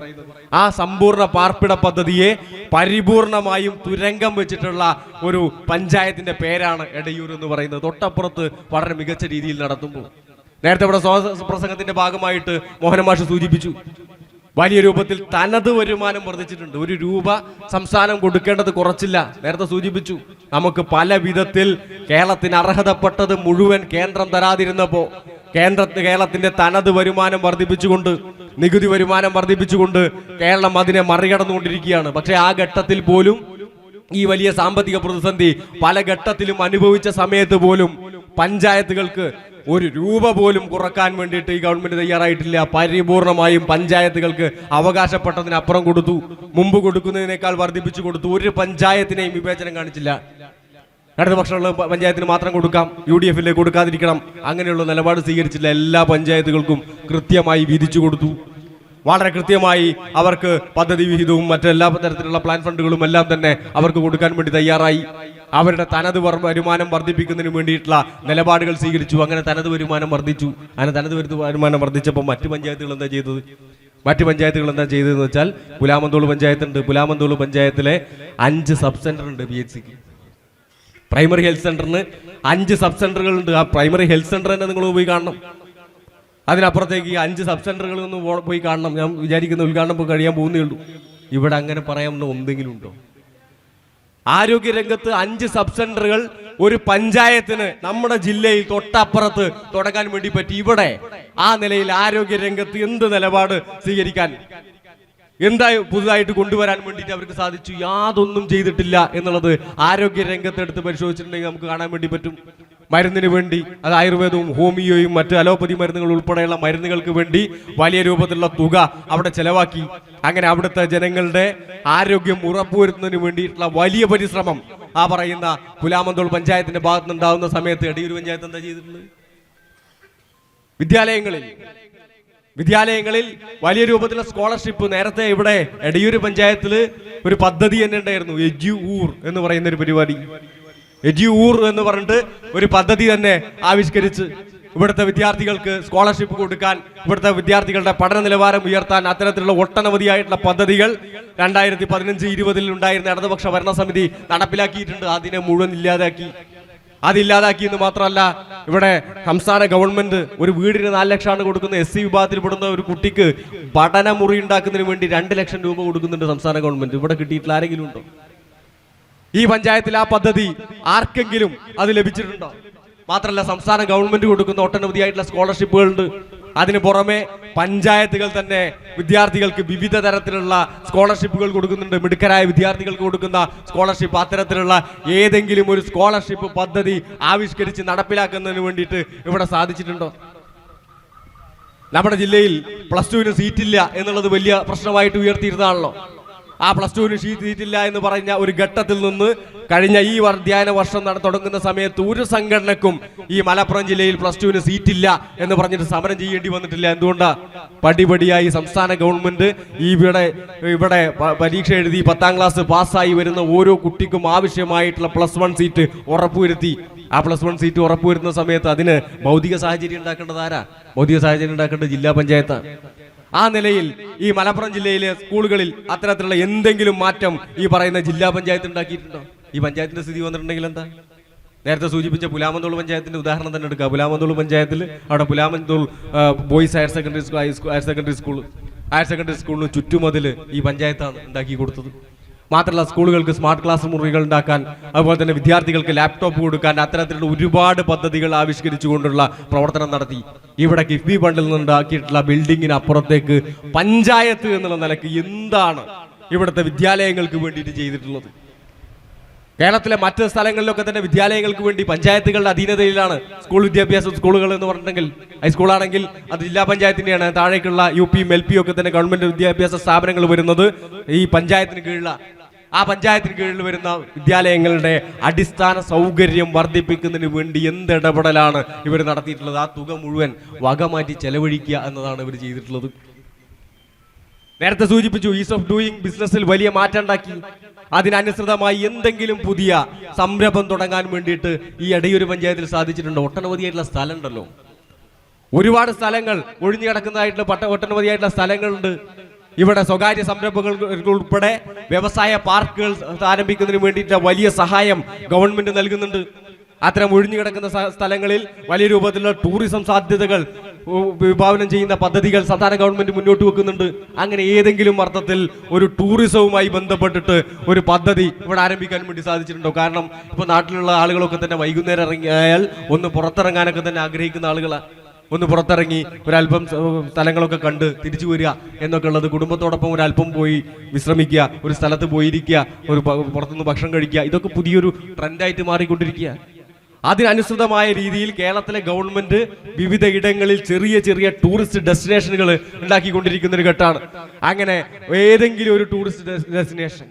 ആ സമ്പൂർണ പാർപ്പിട പദ്ധതിയെ പരിപൂർണമായും തുരങ്കം വെച്ചിട്ടുള്ള ഒരു പഞ്ചായത്തിന്റെ പേരാണ് എടയൂർ എന്ന് പറയുന്നത്. തൊട്ടപ്പുറത്ത് വളരെ മികച്ച രീതിയിൽ നടത്തുമ്പോൾ. നേരത്തെ ഇവിടെ പ്രസംഗത്തിന്റെ ഭാഗമായിട്ട് മോഹനമാഷ് സൂചിപ്പിച്ചു. വലിയ രൂപത്തിൽ തനത് വരുമാനം വർദ്ധിച്ചിട്ടുണ്ട്. ഒരു രൂപ സംസ്ഥാനം കൊടുക്കേണ്ടത് കുറച്ചില്ല. നേരത്തെ സൂചിപ്പിച്ചു നമുക്ക് പല വിധത്തിൽ കേരളത്തിന് അർഹതപ്പെട്ടത് മുഴുവൻ കേന്ദ്രം തരാതിരുന്നപ്പോ കേന്ദ്ര കേരളത്തിന്റെ തനത് വരുമാനം വർദ്ധിപ്പിച്ചുകൊണ്ട് നികുതി വരുമാനം വർദ്ധിപ്പിച്ചുകൊണ്ട് കേരളം അതിനെ മറികടന്നുകൊണ്ടിരിക്കുകയാണ്. പക്ഷേ ആ ഘട്ടത്തിൽ പോലും ഈ വലിയ സാമ്പത്തിക പ്രതിസന്ധി പല ഘട്ടത്തിലും അനുഭവിച്ച സമയത്ത് പോലും പഞ്ചായത്തുകൾക്ക് ഒരു രൂപ പോലും കുറയ്ക്കാൻ വേണ്ടിയിട്ട് ഈ ഗവൺമെന്റ് തയ്യാറായിട്ടില്ല. പരിപൂർണമായും പഞ്ചായത്തുകൾക്ക് അവകാശപ്പെട്ടതിനപ്പുറം കൊടുത്തു. മുമ്പ് കൊടുക്കുന്നതിനേക്കാൾ വർദ്ധിപ്പിച്ചു കൊടുത്തു. ഒരു പഞ്ചായത്തിനെയും വിവേചനം കാണിച്ചില്ല. ഇടതുപക്ഷമുള്ള പക്ഷമുള്ള പഞ്ചായത്തിന് മാത്രം കൊടുക്കാം. യു ഡി എഫിലേക്ക് കൊടുക്കാതിരിക്കണം. അങ്ങനെയുള്ള നിലപാട് സ്വീകരിച്ചില്ല എല്ലാ പഞ്ചായത്തുകൾക്കും കൃത്യമായി വിധിച്ചു കൊടുത്തു. വളരെ കൃത്യമായി അവർക്ക് പദ്ധതി വിഹിതവും മറ്റെല്ലാ തരത്തിലുള്ള പ്ലാൻ ഫണ്ടുകളും എല്ലാം തന്നെ അവർക്ക് കൊടുക്കാൻ വേണ്ടി തയ്യാറായി. അവരുടെ തനത് വരുമാനം വർദ്ധിപ്പിക്കുന്നതിന് വേണ്ടിയിട്ടുള്ള നിലപാടുകൾ സ്വീകരിച്ചു. അങ്ങനെ തനത് വരുമാനം വർദ്ധിച്ചു. അങ്ങനെ തനത് വരുമാനം വർദ്ധിച്ചപ്പോൾ മറ്റു പഞ്ചായത്തുകൾ എന്താ ചെയ്തത്? മറ്റു പഞ്ചായത്തുകൾ എന്താ ചെയ്തതെന്ന് വെച്ചാൽ പുലാമന്തോൾ പഞ്ചായത്തുണ്ട്. പുലാമന്തോൾ പഞ്ചായത്തിലെ അഞ്ച് സബ് സെന്റർ ഉണ്ട് പി എച്ച് സിക്ക് പ്രൈമറി ഹെൽത്ത് സെന്ററിന് അഞ്ച് സബ് സെന്ററുകൾ ഉണ്ട് ആ പ്രൈമറി ഹെൽത്ത് സെന്റർ തന്നെ നിങ്ങൾ പോയി കാണണം. അതിനപ്പുറത്തേക്ക് അഞ്ച് സബ് സെന്ററുകളിൽ ഒന്ന് പോയി കാണണം. ഞാൻ വിചാരിക്കുന്ന ഉദ്ഘാടനം കഴിയാൻ പോകുന്നേ ഉള്ളൂ. ഇവിടെ അങ്ങനെ പറയാൻ എന്തെങ്കിലും ഉണ്ടോ? ആരോഗ്യരംഗത്ത് അഞ്ച് സബ് സെന്ററുകൾ ഒരു പഞ്ചായത്തിന് നമ്മുടെ ജില്ലയിൽ തൊട്ടപ്പുറത്ത് തുടങ്ങാൻ വേണ്ടി പറ്റി. ഇവിടെ ആ നിലയിൽ ആരോഗ്യരംഗത്ത് എന്ത് നിലപാട് സ്വീകരിക്കാൻ? എന്താ പുതുതായിട്ട് കൊണ്ടുവരാൻ വേണ്ടിയിട്ട് അവർക്ക് സാധിച്ചു? യാതൊന്നും ചെയ്തിട്ടില്ല എന്നുള്ളത് ആരോഗ്യ രംഗത്ത് എടുത്ത് പരിശോധിച്ചിട്ടുണ്ടെങ്കിൽ നമുക്ക് കാണാൻ വേണ്ടി പറ്റും. മരുന്നിന് വേണ്ടി അത് ആയുർവേദവും ഹോമിയോയും മറ്റ് അലോപ്പതി മരുന്നുകൾ ഉൾപ്പെടെയുള്ള മരുന്നുകൾക്ക് വേണ്ടി വലിയ രൂപത്തിലുള്ള തുക അവിടെ ചെലവാക്കി. അങ്ങനെ അവിടുത്തെ ജനങ്ങളുടെ ആരോഗ്യം ഉറപ്പുവരുത്തുന്നതിന് വേണ്ടിയിട്ടുള്ള വലിയ പരിശ്രമം. ആ പറയുന്ന പുലാമന്തോൾ പഞ്ചായത്തിന്റെ ഭാഗത്ത് നിന്നുണ്ടാകുന്ന സമയത്ത് എടിയൂർ പഞ്ചായത്ത് എന്താ ചെയ്തിട്ടുണ്ട് വിദ്യാലയങ്ങളിൽ. വിദ്യാലയങ്ങളിൽ വലിയ രൂപത്തിലുള്ള സ്കോളർഷിപ്പ് നേരത്തെ ഇവിടെ എടിയൂർ പഞ്ചായത്തിൽ ഒരു പദ്ധതി തന്നെ ഉണ്ടായിരുന്നു. എജ്യു ഊർ എന്ന് പറയുന്ന ഒരു പരിപാടി. എജു ഊർ എന്ന് പറഞ്ഞിട്ട് ഒരു പദ്ധതി തന്നെ ആവിഷ്കരിച്ച് ഇവിടുത്തെ വിദ്യാർത്ഥികൾക്ക് സ്കോളർഷിപ്പ് കൊടുക്കാൻ ഇവിടുത്തെ വിദ്യാർത്ഥികളുടെ പഠന നിലവാരം ഉയർത്താൻ അത്തരത്തിലുള്ള ഒട്ടനവധിയായിട്ടുള്ള പദ്ധതികൾ രണ്ടായിരത്തി പതിനഞ്ച് ഇരുപതിൽ ഉണ്ടായിരുന്ന ഇടതുപക്ഷ ഭരണസമിതി നടപ്പിലാക്കിയിട്ടുണ്ട്. അതിനെ മുഴുവൻ ഇല്ലാതാക്കി. അതില്ലാതാക്കി എന്ന് മാത്രമല്ല ഇവിടെ സംസ്ഥാന ഗവൺമെന്റ് ഒരു വീടിന് നാല് ലക്ഷമാണ് കൊടുക്കുന്ന എസ് സി വിഭാഗത്തിൽപ്പെടുന്ന ഒരു കുട്ടിക്ക് പഠനമുറി ഉണ്ടാക്കുന്നതിന് വേണ്ടി രണ്ട് ലക്ഷം രൂപ കൊടുക്കുന്നുണ്ട് സംസ്ഥാന ഗവൺമെന്റ്. ഇവിടെ കിട്ടിയിട്ടുള്ള ആരെങ്കിലും ഉണ്ടോ? ഈ പഞ്ചായത്തിൽ ആ പദ്ധതി ആർക്കെങ്കിലും അത് ലഭിച്ചിട്ടുണ്ടോ? മാത്രമല്ല സംസ്ഥാന ഗവൺമെന്റ് കൊടുക്കുന്ന ഒട്ടനവധിയായിട്ടുള്ള സ്കോളർഷിപ്പുകളുണ്ട്. അതിന് പുറമെ പഞ്ചായത്തുകൾ തന്നെ വിദ്യാർത്ഥികൾക്ക് വിവിധ തരത്തിലുള്ള സ്കോളർഷിപ്പുകൾ കൊടുക്കുന്നുണ്ട്. മിടുക്കരായ വിദ്യാർത്ഥികൾക്ക് കൊടുക്കുന്ന സ്കോളർഷിപ്പ് അത്തരത്തിലുള്ള ഏതെങ്കിലും ഒരു സ്കോളർഷിപ്പ് പദ്ധതി ആവിഷ്കരിച്ച് നടപ്പിലാക്കുന്നതിന് വേണ്ടിയിട്ട് ഇവിടെ സാധിച്ചിട്ടുണ്ടോ? നമ്മുടെ ജില്ലയിൽ പ്ലസ് ടുവിന് സീറ്റില്ല എന്നുള്ളത് വലിയ പ്രശ്നമായിട്ട് ഉയർത്തിയിരുന്നതാണല്ലോ. ആ പ്ലസ് ടുവിന് ഷീറ്റ് സീറ്റില്ല എന്ന് പറഞ്ഞ ഒരു ഘട്ടത്തിൽ നിന്ന് കഴിഞ്ഞ ഈ അധ്യയന വർഷം തുടങ്ങുന്ന സമയത്ത് ഒരു സംഘടനക്കും ഈ മലപ്പുറം ജില്ലയിൽ പ്ലസ് ടുവിന് സീറ്റില്ല എന്ന് പറഞ്ഞിട്ട് സമരം ചെയ്യേണ്ടി വന്നിട്ടില്ല. എന്തുകൊണ്ടാ? പടിപടിയായി സംസ്ഥാന ഗവൺമെന്റ് ഇവിടെ ഇവിടെ പരീക്ഷ എഴുതി പത്താം ക്ലാസ് പാസ്സായി വരുന്ന ഓരോ കുട്ടിക്കും ആവശ്യമായിട്ടുള്ള പ്ലസ് വൺ സീറ്റ് ഉറപ്പുവരുത്തി. ആ പ്ലസ് വൺ സീറ്റ് ഉറപ്പുവരുന്ന സമയത്ത് അതിന് ഭൗതിക സാഹചര്യം ഉണ്ടാക്കേണ്ടത് ആരാ? ഭൗതിക സാഹചര്യം ഉണ്ടാക്കേണ്ടത് ജില്ലാ പഞ്ചായത്താണ്. ആ നിലയിൽ ഈ മലപ്പുറം ജില്ലയിലെ സ്കൂളുകളിൽ അത്തരത്തിലുള്ള എന്തെങ്കിലും മാറ്റം ഈ പറയുന്ന ജില്ലാ പഞ്ചായത്ത് ഉണ്ടാക്കിയിട്ടുണ്ടോ? ഈ പഞ്ചായത്തിന്റെ സ്ഥിതി വന്നിട്ടുണ്ടെങ്കിൽ എന്താ? നേരത്തെ സൂചിപ്പിച്ച പുലാമന്തോൾ പഞ്ചായത്തിന്റെ ഉദാഹരണം തന്നെ എടുക്കുക പുലാമന്തോൾ പഞ്ചായത്തിൽ അവിടെ Pulamanthole boys higher secondary school higher secondary school higher secondary സ്കൂളിന് ചുറ്റുമതിൽ ഈ പഞ്ചായത്താണ് ഉണ്ടാക്കി കൊടുത്തത്. മാത്രമല്ല സ്കൂളുകൾക്ക് സ്മാർട്ട് ക്ലാസ് മുറികൾ ഉണ്ടാക്കാൻ അതുപോലെ തന്നെ വിദ്യാർത്ഥികൾക്ക് ലാപ്ടോപ്പ് കൊടുക്കാൻ അത്തരത്തിലുള്ള ഒരുപാട് പദ്ധതികൾ ആവിഷ്കരിച്ചുകൊണ്ടുള്ള പ്രവർത്തനം നടത്തി. ഇവിടെ കിഫ്ബി ഫണ്ടിൽ നിന്നുണ്ടാക്കിയിട്ടുള്ള ബിൽഡിങ്ങിന് അപ്പുറത്തേക്ക് പഞ്ചായത്ത് എന്നുള്ള നിലയ്ക്ക് എന്താണ് ഇവിടുത്തെ വിദ്യാലയങ്ങൾക്ക് വേണ്ടിയിട്ട് ചെയ്തിട്ടുള്ളത്? കേരളത്തിലെ മറ്റ് സ്ഥലങ്ങളിലൊക്കെ തന്നെ വിദ്യാലയങ്ങൾക്ക് വേണ്ടി പഞ്ചായത്തുകളുടെ അധീനതയിലാണ് സ്കൂൾ വിദ്യാഭ്യാസ സ്കൂളുകൾ എന്ന് പറഞ്ഞിട്ടുണ്ടെങ്കിൽ. ഹൈസ്കൂളാണെങ്കിൽ അത് ജില്ലാ പഞ്ചായത്തിന്റെയാണ്. താഴേക്കുള്ള യു പിയും എൽ പിയും ഒക്കെ തന്നെ ഗവൺമെന്റ് വിദ്യാഭ്യാസ സ്ഥാപനങ്ങൾ വരുന്നത് ഈ പഞ്ചായത്തിന് കീഴിലാണ്. ആ പഞ്ചായത്തിന് കീഴിൽ വരുന്ന വിദ്യാലയങ്ങളുടെ അടിസ്ഥാന സൗകര്യം വർദ്ധിപ്പിക്കുന്നതിന് വേണ്ടി എന്ത് ഇടപെടലാണ് ഇവർ നടത്തിയിട്ടുള്ളത്? ആ തുക മുഴുവൻ വകമാറ്റി ചെലവഴിക്കുക എന്നതാണ് ഇവർ ചെയ്തിട്ടുള്ളത്. നേരത്തെ സൂചിപ്പിച്ചു ഈസ് ഓഫ് ഡൂയിങ് ബിസിനസ്സിൽ വലിയ മാറ്റം ഉണ്ടാക്കി. അതിനനുസൃതമായി എന്തെങ്കിലും പുതിയ സംരംഭം തുടങ്ങാൻ വേണ്ടിയിട്ട് ഈ എടയൂര് പഞ്ചായത്തിൽ സാധിച്ചിട്ടുണ്ട്. ഒട്ടനവധിയായിട്ടുള്ള സ്ഥലം ഉണ്ടല്ലോ ഒരുപാട് സ്ഥലങ്ങൾ ഒഴിഞ്ഞു കിടക്കുന്നതായിട്ടുള്ള പട്ട ഒട്ടനവധിയായിട്ടുള്ള സ്ഥലങ്ങളുണ്ട്. ഇവിടെ സ്വകാര്യ സംരംഭങ്ങൾ ഉൾപ്പെടെ വ്യവസായ പാർക്കുകൾ ആരംഭിക്കുന്നതിന് വേണ്ടിയിട്ട് വലിയ സഹായം ഗവൺമെന്റ് നൽകുന്നുണ്ട്. അത്തരം ഒഴിഞ്ഞു കിടക്കുന്ന സ്ഥലങ്ങളിൽ വലിയ രൂപത്തിലുള്ള ടൂറിസം സാധ്യതകൾ വിഭാവനം ചെയ്യുന്ന പദ്ധതികൾ സംസ്ഥാന ഗവൺമെന്റ് മുന്നോട്ട് വെക്കുന്നുണ്ട്. അങ്ങനെ ഏതെങ്കിലും അർത്ഥത്തിൽ ഒരു ടൂറിസവുമായി ബന്ധപ്പെട്ടിട്ട് ഒരു പദ്ധതി ഇവിടെ ആരംഭിക്കാൻ വേണ്ടി സാധിച്ചിട്ടുണ്ടോ? കാരണം ഇപ്പൊ നാട്ടിലുള്ള ആളുകളൊക്കെ തന്നെ വൈകുന്നേരം ഇറങ്ങിയാൽ ഒന്ന് പുറത്തിറങ്ങാനൊക്കെ തന്നെ ആഗ്രഹിക്കുന്ന ആളുകളാണ് ഒന്ന് പുറത്തിറങ്ങി ഒരല്പം സ്ഥലങ്ങളൊക്കെ കണ്ട് തിരിച്ചു വരിക എന്നൊക്കെ ഉള്ളത് കുടുംബത്തോടൊപ്പം ഒരല്പം പോയി വിശ്രമിക്കുക ഒരു സ്ഥലത്ത് പോയിരിക്കുക ഒരു പുറത്തുനിന്ന് ഭക്ഷണം കഴിക്കുക ഇതൊക്കെ പുതിയൊരു ട്രെൻഡായിട്ട് മാറിക്കൊണ്ടിരിക്കുക അതിനനുസൃതമായ രീതിയിൽ കേരളത്തിലെ ഗവൺമെന്റ് വിവിധ ഇടങ്ങളിൽ ചെറിയ ചെറിയ ടൂറിസ്റ്റ് ഡെസ്റ്റിനേഷനുകൾ ഉണ്ടാക്കിക്കൊണ്ടിരിക്കുന്ന ഒരു ഘട്ടമാണ്. അങ്ങനെ ഏതെങ്കിലും ഒരു ടൂറിസ്റ്റ് ഡെസ്റ്റിനേഷൻ.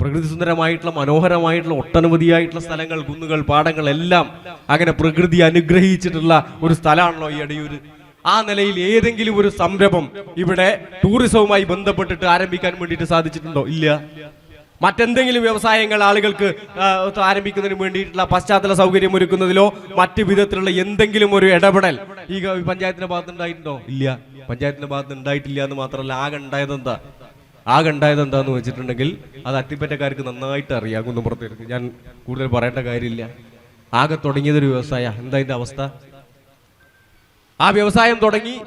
പ്രകൃതി സുന്ദരമായിട്ടുള്ള മനോഹരമായിട്ടുള്ള ഒട്ടനവധിയായിട്ടുള്ള സ്ഥലങ്ങൾ കുന്നുകൾ പാടങ്ങൾ എല്ലാം അങ്ങനെ പ്രകൃതി അനുഗ്രഹിച്ചിട്ടുള്ള ഒരു സ്ഥലമാണല്ലോ ഈ അടിയൂര്. ആ നിലയിൽ ഏതെങ്കിലും ഒരു സംരംഭം ഇവിടെ ടൂറിസവുമായി ബന്ധപ്പെട്ടിട്ട് ആരംഭിക്കാൻ വേണ്ടിയിട്ട് സാധിച്ചിട്ടുണ്ടോ? ഇല്ല. മറ്റെന്തെങ്കിലും വ്യവസായങ്ങൾ ആളുകൾക്ക് ആരംഭിക്കുന്നതിന് വേണ്ടിയിട്ടുള്ള പശ്ചാത്തല സൗകര്യം ഒരുക്കുന്നതിലോ മറ്റു വിധത്തിലുള്ള എന്തെങ്കിലും ഒരു ഇടപെടൽ ഈ പഞ്ചായത്തിന്റെ ഭാഗത്ത് ഉണ്ടായിട്ടുണ്ടോ? ഇല്ല. പഞ്ചായത്തിന്റെ ഭാഗത്ത് ഉണ്ടായിട്ടില്ല എന്ന് മാത്രമല്ല ആകെ ഉണ്ടായത് എന്താ ആകെ ഉണ്ടായത് എന്താന്ന് വെച്ചിട്ടുണ്ടെങ്കിൽ അത് അത്തിപ്പറ്റക്കാർക്ക് നന്നായിട്ട് അറിയാം കുന്നുപുറത്തേക്ക് ഞാൻ കൂടുതൽ പറയേണ്ട കാര്യമില്ല. ആകെ തുടങ്ങിയതൊരു വ്യവസായ. എന്താ ഇതിന്റെ അവസ്ഥ? ആ വ്യവസായം തുടങ്ങി.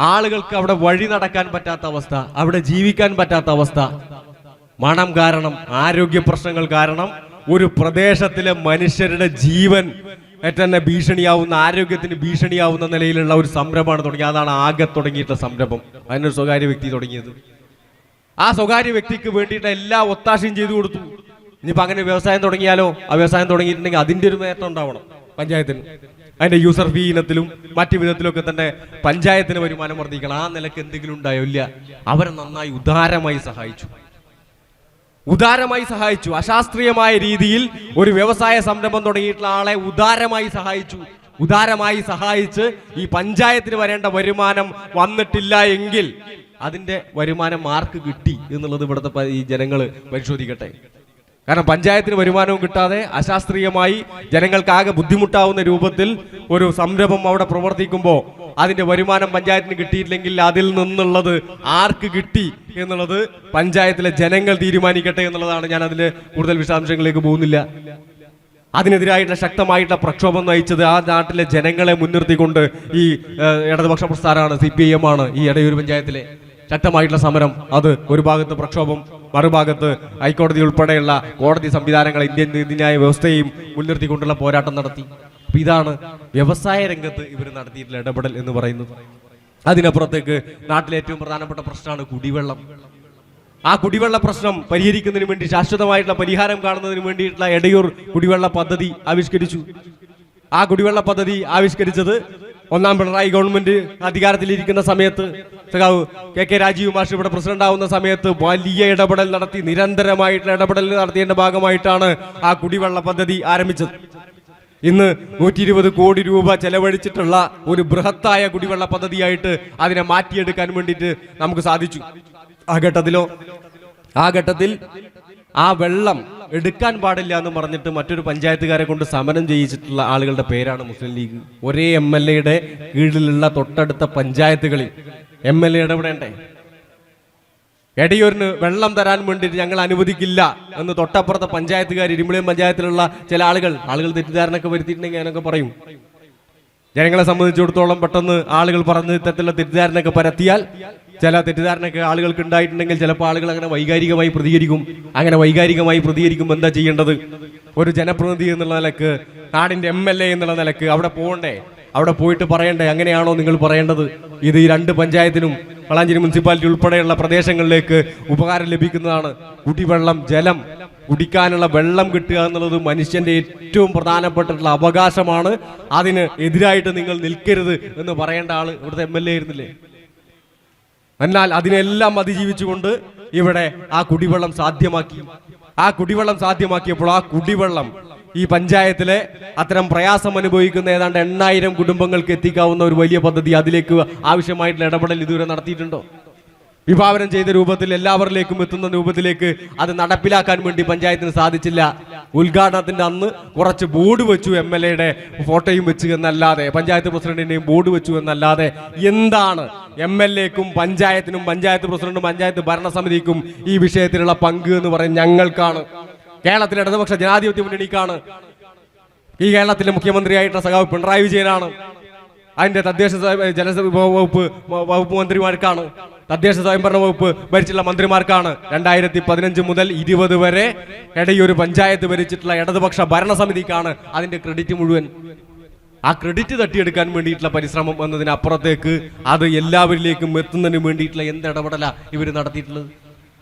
ആളുകൾക്ക് അവിടെ വഴി നടക്കാൻ പറ്റാത്ത അവസ്ഥ അവിടെ ജീവിക്കാൻ പറ്റാത്ത അവസ്ഥ. മണം കാരണം ആരോഗ്യ പ്രശ്നങ്ങൾ കാരണം ഒരു പ്രദേശത്തിലെ മനുഷ്യരുടെ ജീവൻ തന്നെ ഭീഷണിയാവുന്ന ആരോഗ്യത്തിന് ഭീഷണിയാവുന്ന നിലയിലുള്ള ഒരു സംരംഭമാണ് തുടങ്ങിയത്. അതാണ് ആകെ തുടങ്ങിയിട്ടുള്ള സംരംഭം. അതിനൊരു സ്വകാര്യ വ്യക്തി തുടങ്ങിയത്. ആ സ്വകാര്യ വ്യക്തിക്ക് വേണ്ടിയിട്ട് എല്ലാ ഒത്താശയും ചെയ്തു കൊടുത്തു. ഇനിയിപ്പോ അങ്ങനെ വ്യവസായം തുടങ്ങിയാലോ? ആ വ്യവസായം തുടങ്ങിയിട്ടുണ്ടെങ്കിൽ അതിന്റെ ഒരു നേട്ടം ഉണ്ടാവണം പഞ്ചായത്തിന്. അതിന്റെ യൂസർ ഫീ ഇനത്തിലും മറ്റു വിധത്തിലൊക്കെ തന്നെ പഞ്ചായത്തിന് വരുമാനം വർദ്ധിക്കണം. ആ നിലയ്ക്ക് എന്തെങ്കിലും ഉണ്ടായോ ഇല്ല? അവരെ നന്നായി ഉദാരമായി സഹായിച്ചു. ഉദാരമായി സഹായിച്ചു. അശാസ്ത്രീയമായ രീതിയിൽ ഒരു വ്യവസായ സംരംഭം തുടങ്ങിയിട്ടുള്ള ആളെ ഉദാരമായി സഹായിച്ചു. ഉദാരമായി സഹായിച്ച് ഈ പഞ്ചായത്തിന് വരേണ്ട വരുമാനം വന്നിട്ടില്ല എങ്കിൽ അതിന്റെ വരുമാനം ആർക്ക് കിട്ടി എന്നുള്ളത് ഇവിടുത്തെ ഈ ജനങ്ങൾ പരിശോധിക്കട്ടെ. കാരണം പഞ്ചായത്തിന് വരുമാനവും കിട്ടാതെ അശാസ്ത്രീയമായി ജനങ്ങൾക്കാകെ ബുദ്ധിമുട്ടാവുന്ന രൂപത്തിൽ ഒരു സംരംഭം അവിടെ പ്രവർത്തിക്കുമ്പോൾ അതിന്റെ വരുമാനം പഞ്ചായത്തിന് കിട്ടിയിട്ടില്ലെങ്കിൽ അതിൽ നിന്നുള്ളത് ആർക്ക് കിട്ടി എന്നുള്ളത് പഞ്ചായത്തിലെ ജനങ്ങൾ തീരുമാനിക്കട്ടെ എന്നുള്ളതാണ് ഞാൻ അതിന്റെ കൂടുതൽ വിശദാംശങ്ങളിലേക്ക് പോകുന്നില്ല. അതിനെതിരായിട്ടുള്ള ശക്തമായിട്ടുള്ള പ്രക്ഷോഭം നയിച്ചത് ആ നാട്ടിലെ ജനങ്ങളെ മുൻനിർത്തിക്കൊണ്ട് ഈ ഇടതുപക്ഷ പ്രസ്ഥാനമാണ് സി പി ഐ എം ആണ് ഈ ഇടയൂർ പഞ്ചായത്തിലെ ശക്തമായിട്ടുള്ള സമരം. അത് ഒരു ഭാഗത്ത് പ്രക്ഷോഭം മറുഭാഗത്ത് ഹൈക്കോടതി ഉൾപ്പെടെയുള്ള കോടതി സംവിധാനങ്ങൾ ഇന്ത്യൻ നീതിന്യായ വ്യവസ്ഥയും മുൻനിർത്തിക്കൊണ്ടുള്ള പോരാട്ടം നടത്തി. അപ്പൊ ഇതാണ് വ്യവസായ രംഗത്ത് ഇവർ നടത്തിയിട്ടുള്ള ഇടപെടൽ എന്ന് പറയുന്നത്. അതിനപ്പുറത്തേക്ക് നാട്ടിലെ ഏറ്റവും പ്രധാനപ്പെട്ട പ്രശ്നമാണ് കുടിവെള്ളം. ആ കുടിവെള്ള പ്രശ്നം പരിഹരിക്കുന്നതിന് വേണ്ടി ശാശ്വതമായിട്ടുള്ള പരിഹാരം കാണുന്നതിന് വേണ്ടിയിട്ടുള്ള എടയൂർ കുടിവെള്ള പദ്ധതി ആവിഷ്കരിച്ചു. ആ കുടിവെള്ള പദ്ധതി ആവിഷ്കരിച്ചത് ഒന്നാം പിണറായി ഗവൺമെന്റ് അധികാരത്തിലിരിക്കുന്ന സമയത്ത് സഖാവ് കെ കെ രാജീവ് മാഷ് ഇവിടെ പ്രസിഡന്റ് ആവുന്ന സമയത്ത് വലിയ ഇടപെടൽ നടത്തി നിരന്തരമായിട്ടുള്ള ഇടപെടൽ നടത്തിയതിന്റെ ഭാഗമായിട്ടാണ് ആ കുടിവെള്ള പദ്ധതി ആരംഭിച്ചത്. ഇന്ന് നൂറ്റി ഇരുപത് കോടി രൂപ ചെലവഴിച്ചിട്ടുള്ള ഒരു ബൃഹത്തായ കുടിവെള്ള പദ്ധതിയായിട്ട് അതിനെ മാറ്റിയെടുക്കാൻ വേണ്ടിയിട്ട് നമുക്ക് സാധിച്ചു. ആ ഘട്ടത്തിലോ? ആ ഘട്ടത്തിൽ ആ വെള്ളം എടുക്കാൻ പാടില്ല എന്ന് പറഞ്ഞിട്ട് മറ്റൊരു പഞ്ചായത്തുകാരെ കൊണ്ട് സമരം ചെയ്യിച്ചിട്ടുള്ള ആളുകളുടെ പേരാണ് മുസ്ലിം ലീഗ്. ഒരേ എം എൽ എയുടെ കീഴിലുള്ള തൊട്ടടുത്ത പഞ്ചായത്തുകളിൽ. എം എൽ എ ഇടപെടേണ്ടേ എടയൂരിന് വെള്ളം തരാൻ വേണ്ടിയിട്ട് ഞങ്ങൾ അനുവദിക്കില്ല എന്ന് തൊട്ടപ്പുറത്തെ പഞ്ചായത്തുകാർ ഇരുമ്പുളിയും പഞ്ചായത്തിലുള്ള ചില ആളുകൾ ആളുകൾ തെറ്റിദ്ധാരണയൊക്കെ വരുത്തിയിട്ടുണ്ടെങ്കിൽ ഞാനൊക്കെ പറയും. ജനങ്ങളെ സംബന്ധിച്ചിടത്തോളം പെട്ടെന്ന് ആളുകൾ പറഞ്ഞ് ഇത്തരത്തിലുള്ള തെറ്റിദ്ധാരണയൊക്കെ പരത്തിയാൽ ചില തെറ്റിദ്ധാരണയൊക്കെ ആളുകൾക്ക് ഉണ്ടായിട്ടുണ്ടെങ്കിൽ ചിലപ്പോൾ ആളുകൾ അങ്ങനെ വൈകാരികമായി പ്രതികരിക്കും. അങ്ങനെ വൈകാരികമായി പ്രതികരിക്കുമ്പോൾ എന്താ ചെയ്യേണ്ടത്? ഒരു ജനപ്രതിനിധി എന്നുള്ള നിലയ്ക്ക് നാടിന്റെ എം എൽ എ എന്നുള്ള നിലയ്ക്ക് അവിടെ പോകണ്ടേ? അവിടെ പോയിട്ട് പറയണ്ടേ? അങ്ങനെയാണോ നിങ്ങൾ പറയേണ്ടത്? ഇത് ഈ രണ്ട് പഞ്ചായത്തിനും വളാഞ്ചേരി മുനിസിപ്പാലിറ്റി ഉൾപ്പെടെയുള്ള പ്രദേശങ്ങളിലേക്ക് ഉപകാരം ലഭിക്കുന്നതാണ്. കുടിവെള്ളം ജലം കുടിക്കാനുള്ള വെള്ളം കിട്ടുക എന്നുള്ളത് മനുഷ്യന്റെ ഏറ്റവും പ്രധാനപ്പെട്ടിട്ടുള്ള അവകാശമാണ്. അതിന് എതിരായിട്ട് നിങ്ങൾ നിൽക്കരുത് എന്ന് പറയേണ്ട ആൾ ഇവിടുത്തെ എം എൽ എ ആയിരുന്നില്ലേ? എന്നാൽ അതിനെല്ലാം അതിജീവിച്ചുകൊണ്ട് ഇവിടെ ആ കുടിവെള്ളം സാധ്യമാക്കി. ആ കുടിവെള്ളം സാധ്യമാക്കിയപ്പോൾ ആ കുടിവെള്ളം ഈ പഞ്ചായത്തിലെ അത്തരം പ്രയാസം അനുഭവിക്കുന്ന ഏതാണ്ട് എണ്ണായിരം കുടുംബങ്ങൾക്ക് എത്തിക്കാവുന്ന ഒരു വലിയ പദ്ധതി അതിലേക്ക് ആവശ്യമായിട്ടുള്ള ഇടപെടൽ ഇതുവരെ നടത്തിയിട്ടുണ്ടോ? വിഭാവനം ചെയ്ത രൂപത്തിൽ എല്ലാവരിലേക്കും എത്തുന്ന രൂപത്തിലേക്ക് അത് നടപ്പിലാക്കാൻ വേണ്ടി പഞ്ചായത്തിന് സാധിച്ചില്ല. ഉദ്ഘാടനത്തിന്റെ അന്ന് കുറച്ച് ബോർഡ് വെച്ചു എം എൽ എയുടെ ഫോട്ടോയും വെച്ചു എന്നല്ലാതെ പഞ്ചായത്ത് പ്രസിഡന്റിന്റെയും ബോർഡ് വെച്ചു എന്നല്ലാതെ എന്താണ് എം എൽ എക്കും പഞ്ചായത്തിനും പഞ്ചായത്ത് പ്രസിഡന്റും പഞ്ചായത്ത് ഭരണസമിതിക്കും ഈ വിഷയത്തിലുള്ള പങ്ക് എന്ന് പറയുന്നത് ഞങ്ങൾക്കാണ്. കേരളത്തിലെ ഇടതുപക്ഷ ജനാധിപത്യ മുന്നണിക്കാണ്. ഈ കേരളത്തിലെ മുഖ്യമന്ത്രിയായിട്ടുള്ള സഖാവ് പിണറായി വിജയനാണ്. അതിന്റെ തദ്ദേശ ജലവിഭവ വകുപ്പ് വകുപ്പ് മന്ത്രിമാർക്കാണ്. തദ്ദേശ സ്വയംഭരണ വകുപ്പ് ഭരിച്ചുള്ള മന്ത്രിമാർക്കാണ് രണ്ടായിരത്തി പതിനഞ്ച് മുതൽ ഇരുപത് വരെ എടയൊരു പഞ്ചായത്ത് ഭരിച്ചിട്ടുള്ള ഇടതുപക്ഷ ഭരണസമിതിക്കാണ് അതിന്റെ ക്രെഡിറ്റ് മുഴുവൻ. ആ ക്രെഡിറ്റ് തട്ടിയെടുക്കാൻ വേണ്ടിയിട്ടുള്ള പരിശ്രമം എന്നതിനപ്പുറത്തേക്ക് അത് എല്ലാവരിലേക്കും എത്തുന്നതിന് വേണ്ടിയിട്ടുള്ള എന്ത് ഇടപെടല ഇവർ നടത്തിയിട്ടുള്ളത്?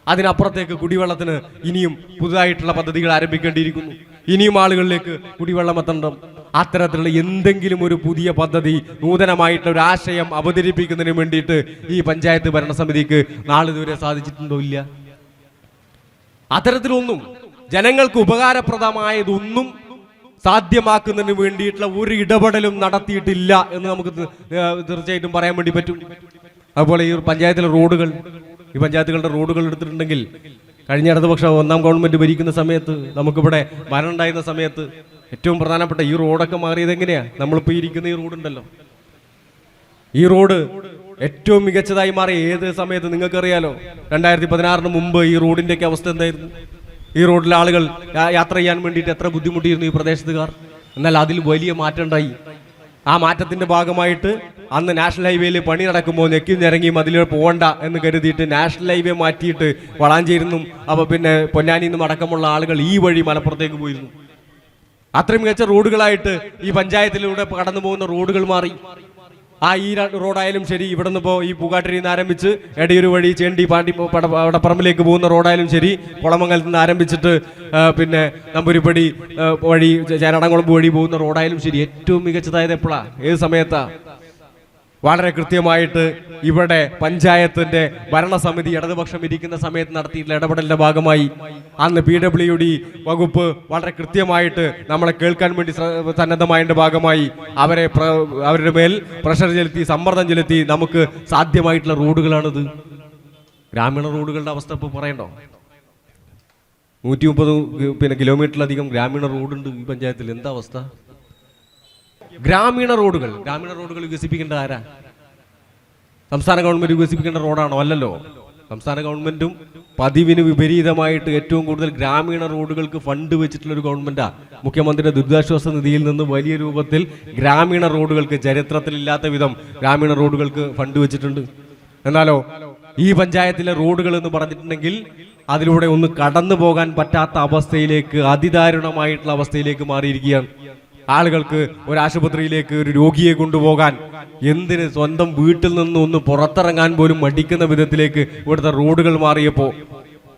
അതിനപ്പുറത്തേക്ക് കുടിവെള്ളത്തിന് ഇനിയും പുതുതായിട്ടുള്ള പദ്ധതികൾ ആരംഭിക്കേണ്ടിയിരിക്കുന്നു. ഇനിയും ആളുകളിലേക്ക് കുടിവെള്ളം എത്തണം. അത്തരത്തിലുള്ള എന്തെങ്കിലും ഒരു പുതിയ പദ്ധതി നൂതനമായിട്ടുള്ള ഒരു ആശയം അവതരിപ്പിക്കുന്നതിന് വേണ്ടിയിട്ട് ഈ പഞ്ചായത്ത് ഭരണസമിതിക്ക് നാളിതുവരെ സാധിച്ചിട്ടുണ്ടോ ഇല്ല? അത്തരത്തിലൊന്നും ജനങ്ങൾക്ക് ഉപകാരപ്രദമായതൊന്നും സാധ്യമാക്കുന്നതിന് വേണ്ടിയിട്ടുള്ള ഒരു ഇടപെടലും നടത്തിയിട്ടില്ല എന്ന് നമുക്ക് തീർച്ചയായിട്ടും പറയാൻ വേണ്ടി പറ്റും. അതുപോലെ ഈ പഞ്ചായത്തിലെ റോഡുകൾ ഈ പഞ്ചായത്തുകളുടെ റോഡുകൾ എടുത്തിട്ടുണ്ടെങ്കിൽ കഴിഞ്ഞ ഇടതുപക്ഷ ഒന്നാം ഗവൺമെന്റ് ഭരിക്കുന്ന സമയത്ത് നമുക്കിവിടെ മരണം ഉണ്ടായിരുന്ന സമയത്ത് ഏറ്റവും പ്രധാനപ്പെട്ട ഈ റോഡൊക്കെ മാറിയത് എങ്ങനെയാ? നമ്മളിപ്പോൾ ഇരിക്കുന്ന ഈ റോഡുണ്ടല്ലോ. ഈ റോഡ് ഏറ്റവും മികച്ചതായി മാറി ഏത് സമയത്ത് നിങ്ങൾക്കറിയാലോ? രണ്ടായിരത്തി പതിനാറിന് മുമ്പ് ഈ റോഡിന്റെയൊക്കെ അവസ്ഥ എന്തായിരുന്നു? ഈ റോഡിലെ ആളുകൾ യാത്ര ചെയ്യാൻ വേണ്ടിയിട്ട് എത്ര ബുദ്ധിമുട്ടിയിരുന്നു ഈ പ്രദേശത്തുകാർ? എന്നാൽ അതിൽ വലിയ മാറ്റം ഉണ്ടായി. ആ മാറ്റത്തിന്റെ ഭാഗമായിട്ട് അന്ന് നാഷണൽ ഹൈവേയിൽ പണി നടക്കുമ്പോൾ ഞെക്കി ഇറങ്ങി അതിലൂടെ പോകണ്ട എന്ന് കരുതിയിട്ട് നാഷണൽ ഹൈവേ മാറ്റിയിട്ട് വളാഞ്ചേരി നിന്നും അപ്പോൾ പിന്നെ പൊന്നാനിയിൽ നിന്നും അടക്കമുള്ള ആളുകൾ ഈ വഴി മലപ്പുറത്തേക്ക് പോയിരുന്നു. അത്രയും മികച്ച റോഡുകളായിട്ട് ഈ പഞ്ചായത്തിലൂടെ കടന്നു പോകുന്ന റോഡുകൾ മാറി. ആ ഈ റോഡായാലും ശരി ഇവിടെ നിന്ന് ഇപ്പോൾ ഈ പൂക്കാട്ടിരിയിൽ നിന്ന് ആരംഭിച്ച് എടയൂർ വഴി ചേണ്ടി പാണ്ടി വടപ്പറമ്പിലേക്ക് പോകുന്ന റോഡായാലും ശരി കുളമംഗലത്ത് നിന്ന് ആരംഭിച്ചിട്ട് പിന്നെ നമ്പൂരിപ്പടി വഴി ചേരാടംകുളമ്പ് വഴി പോകുന്ന റോഡായാലും ശരി ഏറ്റവും മികച്ചതായത് എപ്പോഴാ ഏത് സമയത്താ? വളരെ കൃത്യമായിട്ട് ഇവിടെ പഞ്ചായത്തിന്റെ ഭരണസമിതി ഇടതുപക്ഷം ഇരിക്കുന്ന സമയത്ത് നടത്തിയിട്ടുള്ള ഇടപെടലിന്റെ ഭാഗമായി അന്ന് പി ഡബ്ല്യു ഡി വകുപ്പ് വളരെ കൃത്യമായിട്ട് നമ്മളെ കേൾക്കാൻ വേണ്ടി സന്നദ്ധമായതിന്റെ ഭാഗമായി അവരെ അവരുടെ മേൽ പ്രഷർ ചെലുത്തി സമ്മർദ്ദം ചെലുത്തി നമുക്ക് സാധ്യമായിട്ടുള്ള റോഡുകളാണിത്. ഗ്രാമീണ റോഡുകളുടെ അവസ്ഥ ഇപ്പോൾ പറയണ്ടോ? നൂറ്റി മുപ്പത് പിന്നെ കിലോമീറ്ററിലധികം ഗ്രാമീണ റോഡുണ്ട് ഈ പഞ്ചായത്തിൽ. എന്താ അവസ്ഥ? ഗ്രാമീണ റോഡുകൾ. ഗ്രാമീണ റോഡുകൾ വികസിപ്പിക്കേണ്ടത് ആരാ? സംസ്ഥാന ഗവൺമെന്റ് വികസിപ്പിക്കേണ്ട റോഡാണോ? അല്ലല്ലോ. സംസ്ഥാന ഗവൺമെന്റും പതിവിന് വിപരീതമായിട്ട് ഏറ്റവും കൂടുതൽ ഗ്രാമീണ റോഡുകൾക്ക് ഫണ്ട് വെച്ചിട്ടുള്ള ഒരു ഗവൺമെന്റാ. മുഖ്യമന്ത്രിയുടെ ദുരിതാശ്വാസ നിധിയിൽ നിന്ന് വലിയ രൂപത്തിൽ ഗ്രാമീണ റോഡുകൾക്ക് ചരിത്രത്തിലില്ലാത്ത വിധം ഗ്രാമീണ റോഡുകൾക്ക് ഫണ്ട് വെച്ചിട്ടുണ്ട്. എന്നാലോ ഈ പഞ്ചായത്തിലെ റോഡുകൾ എന്ന് പറഞ്ഞിട്ടുണ്ടെങ്കിൽ അതിലൂടെ ഒന്ന് കടന്നു പോകാൻ പറ്റാത്ത അവസ്ഥയിലേക്ക് അതിദാരുണമായിട്ടുള്ള അവസ്ഥയിലേക്ക് മാറിയിരിക്കുകയാണ്. ആളുകൾക്ക് ഒരു ആശുപത്രിയിലേക്ക് ഒരു രോഗിയെ കൊണ്ടുപോകാൻ എന്തിന് സ്വന്തം വീട്ടിൽ നിന്ന് ഒന്ന് പുറത്തിറങ്ങാൻ പോലും മടിക്കുന്ന വിധത്തിലേക്ക് ഇവിടുത്തെ റോഡുകൾ മാറിയപ്പോൾ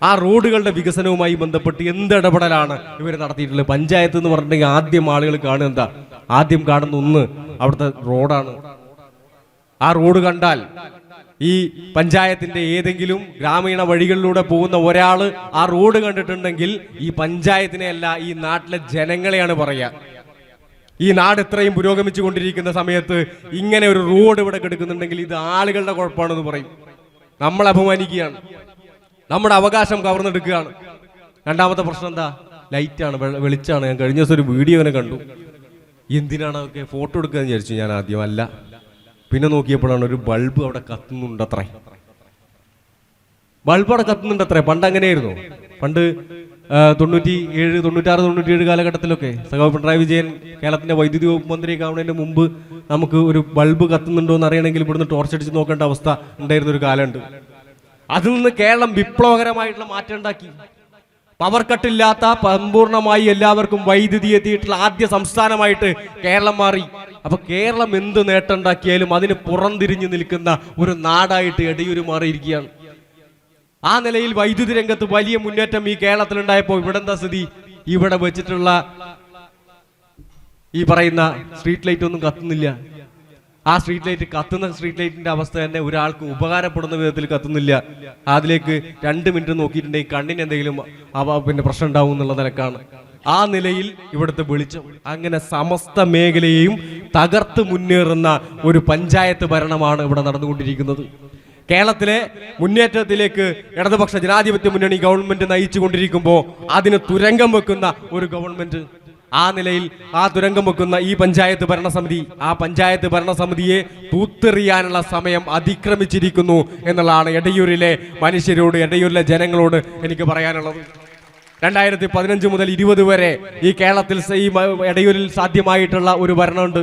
ആ റോഡുകളുടെ വികസനവുമായി ബന്ധപ്പെട്ട് എന്ത് ഇടപെടലാണ് ഇവർ നടത്തിയിട്ടുള്ളത്? പഞ്ചായത്ത് എന്ന് പറഞ്ഞിട്ടുണ്ടെങ്കിൽ ആദ്യം ആളുകൾ കാണുക എന്താ? ആദ്യം കാണുന്ന ഒന്ന് അവിടുത്തെ റോഡാണ്. ആ റോഡ് കണ്ടാൽ ഈ പഞ്ചായത്തിന്റെ ഏതെങ്കിലും ഗ്രാമീണ വഴികളിലൂടെ പോകുന്ന ഒരാൾ ആ റോഡ് കണ്ടിട്ടുണ്ടെങ്കിൽ ഈ പഞ്ചായത്തിനെ അല്ല ഈ നാട്ടിലെ ജനങ്ങളെയാണ് പറയുക. ഈ നാട് ഇത്രയും പുരോഗമിച്ചു കൊണ്ടിരിക്കുന്ന സമയത്ത് ഇങ്ങനെ ഒരു റോഡ് ഇവിടെ കിടക്കുന്നുണ്ടെങ്കിൽ ഇത് ആളുകളുടെ കുഴപ്പമാണെന്ന് പറയും. നമ്മൾ അപമാനിക്കുകയാണ്. നമ്മുടെ അവകാശം കവർന്നെടുക്കുകയാണ്. രണ്ടാമത്തെ പ്രശ്നം എന്താ? ലൈറ്റാണ് വെളിച്ചാണ്. ഞാൻ കഴിഞ്ഞ ദിവസം ഒരു വീഡിയോ കണ്ടു. എന്തിനാണ് അതൊക്കെ ഫോട്ടോ എടുക്കുക വിചാരിച്ചു ഞാൻ ആദ്യം. അല്ല. പിന്നെ നോക്കിയപ്പോഴാണ് ഒരു ബൾബ് അവിടെ കത്തുന്നുണ്ടത്രേ. ബൾബ് അവിടെ കത്തുന്നുണ്ടത്രേ. പണ്ട് അങ്ങനെയായിരുന്നു. പണ്ട് തൊണ്ണൂറ്റി ഏഴ് തൊണ്ണൂറ്റാറ് തൊണ്ണൂറ്റി ഏഴ് കാലഘട്ടത്തിലൊക്കെ സഖാവ് പിണറായി വിജയൻ കേരളത്തിന്റെ വൈദ്യുതി വകുപ്പ് മന്ത്രിയൊക്കെ ആവുന്നതിന് മുമ്പ് നമുക്ക് ഒരു ബൾബ് കത്തുന്നുണ്ടോ എന്ന് അറിയണമെങ്കിൽ ഇവിടുന്ന് ടോർച്ച് അടിച്ച് നോക്കേണ്ട അവസ്ഥ ഉണ്ടായിരുന്ന ഒരു കാലമുണ്ട്. അതിൽ നിന്ന് കേരളം വിപ്ലവകരമായിട്ടുള്ള മാറ്റം ഉണ്ടാക്കി. പവർ കട്ടില്ലാത്ത സമ്പൂർണമായി എല്ലാവർക്കും വൈദ്യുതി എത്തിയിട്ടുള്ള ആദ്യ സംസ്ഥാനമായിട്ട് കേരളം മാറി. അപ്പൊ കേരളം എന്ത് നേട്ടം ഉണ്ടാക്കിയാലും അതിന് പുറംതിരിഞ്ഞു നിൽക്കുന്ന ഒരു നാടായിട്ട് എടയൂര് മാറിയിരിക്കുകയാണ്. ആ നിലയിൽ വൈദ്യുതി രംഗത്ത് വലിയ മുന്നേറ്റം ഈ കേരളത്തിലുണ്ടായപ്പോൾ ഇവിടെ എന്താ സ്ഥിതി? ഇവിടെ വെച്ചിട്ടുള്ള ഈ പറയുന്ന സ്ട്രീറ്റ് ലൈറ്റ് ഒന്നും കത്തുന്നില്ല. ആ സ്ട്രീറ്റ് ലൈറ്റ് കത്തുന്ന സ്ട്രീറ്റ് ലൈറ്റിന്റെ അവസ്ഥ തന്നെ ഒരാൾക്ക് ഉപകാരപ്പെടുന്ന വിധത്തിൽ കത്തുന്നില്ല. അതിലേക്ക് രണ്ട് മിനിറ്റ് നോക്കിയിട്ടുണ്ടെങ്കിൽ കണ്ണിന് എന്തെങ്കിലും പിന്നെ പ്രശ്നം ഉണ്ടാവും എന്നുള്ള നിലക്കാണ്. ആ നിലയിൽ ഇവിടുത്തെ വെളിച്ചം. അങ്ങനെ സമസ്ത മേഖലയെയും തകർത്ത് മുന്നേറുന്ന ഒരു പഞ്ചായത്ത് ഭരണമാണ് ഇവിടെ നടന്നുകൊണ്ടിരിക്കുന്നത്. കേരളത്തിലെ മുന്നേറ്റത്തിലേക്ക് ഇടതുപക്ഷ ജനാധിപത്യ മുന്നണി ഗവൺമെന്റ് നയിച്ചുകൊണ്ടിരിക്കുമ്പോൾ അതിന് തുരങ്കം വെക്കുന്ന ഒരു ഗവൺമെന്റ്. ആ നിലയിൽ ആ തുരങ്കം വെക്കുന്ന ഈ പഞ്ചായത്ത് ഭരണസമിതി ആ പഞ്ചായത്ത് ഭരണസമിതിയെ തൂത്തെറിയാനുള്ള സമയം അതിക്രമിച്ചിരിക്കുന്നു എന്നുള്ളതാണ് എടയൂരിലെ മനുഷ്യരോട് എടയൂരിലെ ജനങ്ങളോട് എനിക്ക് പറയാനുള്ളത്. രണ്ടായിരത്തി പതിനഞ്ച് മുതൽ ഇരുപത് വരെ ഈ കേരളത്തിൽ ഈ എടയൂരിൽ സാധ്യമായിട്ടുള്ള ഒരു ഭരണമുണ്ട്.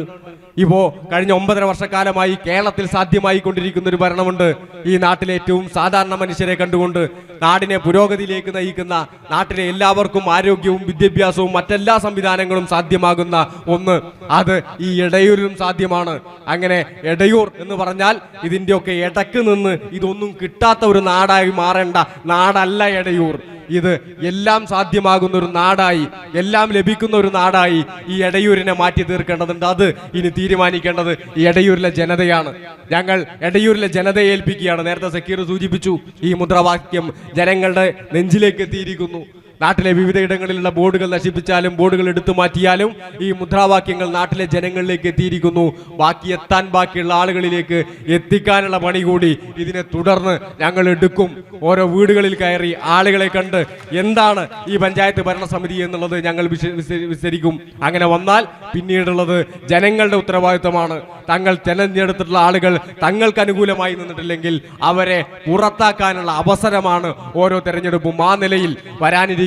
ഇപ്പോ കഴിഞ്ഞ ഒമ്പതര വർഷക്കാലമായി കേരളത്തിൽ സാധ്യമായി കൊണ്ടിരിക്കുന്ന ഒരു ഭരണമുണ്ട്. ഈ നാട്ടിലെ ഏറ്റവും സാധാരണ മനുഷ്യരെ കണ്ടുകൊണ്ട് നാടിനെ പുരോഗതിയിലേക്ക് നയിക്കുന്ന നാട്ടിലെ എല്ലാവർക്കും ആരോഗ്യവും വിദ്യാഭ്യാസവും മറ്റെല്ലാ സംവിധാനങ്ങളും സാധ്യമാകുന്ന ഒന്ന്. അത് ഈ എടയൂരിലും സാധ്യമാണ്. അങ്ങനെ എടയൂർ എന്ന് പറഞ്ഞാൽ ഇതിന്റെയൊക്കെ ഇടയ്ക്ക് നിന്ന് ഇതൊന്നും കിട്ടാത്ത ഒരു നാടായി മാറേണ്ട നാടല്ല എടയൂർ. ഇത് എല്ലാം സാധ്യമാകുന്ന ഒരു നാടായി എല്ലാം ലഭിക്കുന്ന ഒരു നാടായി ഈ എടയൂരിനെ മാറ്റി തീർക്കേണ്ടതുണ്ട്. അത് ഇനി തീരുമാനിക്കേണ്ടത് ഈ എടയൂരിലെ ജനതയാണ്. ഞങ്ങൾ എടയൂരിലെ ജനതയെ ഏൽപ്പിക്കുകയാണ്. നേരത്തെ സക്കീർ സൂചിപ്പിച്ചു ഈ മുദ്രാവാക്യം ജനങ്ങളുടെ നെഞ്ചിലേക്ക് എത്തിയിരിക്കുന്നു. നാട്ടിലെ വിവിധയിടങ്ങളിലുള്ള ബോർഡുകൾ നശിപ്പിച്ചാലും ബോർഡുകൾ എടുത്തു മാറ്റിയാലും ഈ മുദ്രാവാക്യങ്ങൾ നാട്ടിലെ ജനങ്ങളിലേക്ക് എത്തിയിരിക്കുന്നു. ബാക്കി എത്താൻ ബാക്കിയുള്ള ആളുകളിലേക്ക് എത്തിക്കാനുള്ള പണി കൂടി ഇതിനെ തുടർന്ന് ഞങ്ങൾ എടുക്കും. ഓരോ വീടുകളിൽ കയറി ആളുകളെ കണ്ട് എന്താണ് ഈ പഞ്ചായത്ത് ഭരണസമിതി എന്നുള്ളത് ഞങ്ങൾ വിസ്തരിക്കും അങ്ങനെ വന്നാൽ പിന്നീടുള്ളത് ജനങ്ങളുടെ ഉത്തരവാദിത്തമാണ് തങ്ങൾ തെരഞ്ഞെടുത്തിട്ടുള്ള ആളുകൾ തങ്ങൾക്ക് അനുകൂലമായി നിന്നിട്ടില്ലെങ്കിൽ അവരെ പുറത്താക്കാനുള്ള അവസരമാണ് ഓരോ തെരഞ്ഞെടുപ്പും ആ നിലയിൽ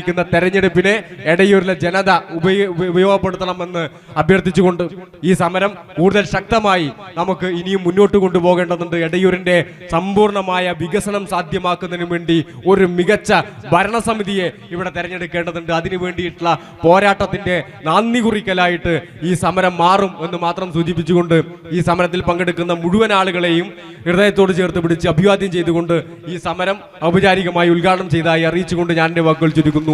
വരാനിരിക്കുന്ന തെരഞ്ഞെടുപ്പിനെ എടയൂരിലെ ജനത ഉപയോ- ഉപ- ഉപയോഗപ്പെടുത്തണമെന്ന് അഭ്യർത്ഥിച്ചുകൊണ്ട് ഈ സമരം കൂടുതൽ ശക്തമായി നമുക്ക് ഇനിയും മുന്നോട്ട് കൊണ്ടുപോകേണ്ടതുണ്ട്. എടയൂരിന്റെ സമ്പൂർണമായ വികസനം സാധ്യമാക്കുന്നതിന് വേണ്ടി ഒരു മികച്ച ഭരണസമിതിയെ ഇവിടെ തെരഞ്ഞെടുക്കേണ്ടതുണ്ട്. അതിനു വേണ്ടിയിട്ടുള്ള പോരാട്ടത്തിന്റെ നാന്ദി കുറിക്കലായിട്ട് ഈ സമരം മാറും എന്ന് മാത്രം സൂചിപ്പിച്ചുകൊണ്ട് ഈ സമരത്തിൽ പങ്കെടുക്കുന്ന മുഴുവൻ ആളുകളെയും ഹൃദയത്തോട് ചേർത്ത് പിടിച്ച് അഭിവാദ്യം ചെയ്തുകൊണ്ട് ഈ സമരം ഔപചാരികമായി ഉദ്ഘാടനം ചെയ്തതായി അറിയിച്ചുകൊണ്ട് ഞാൻ എന്റെ വാക്കുകൾ ചുരുക്കുന്നു.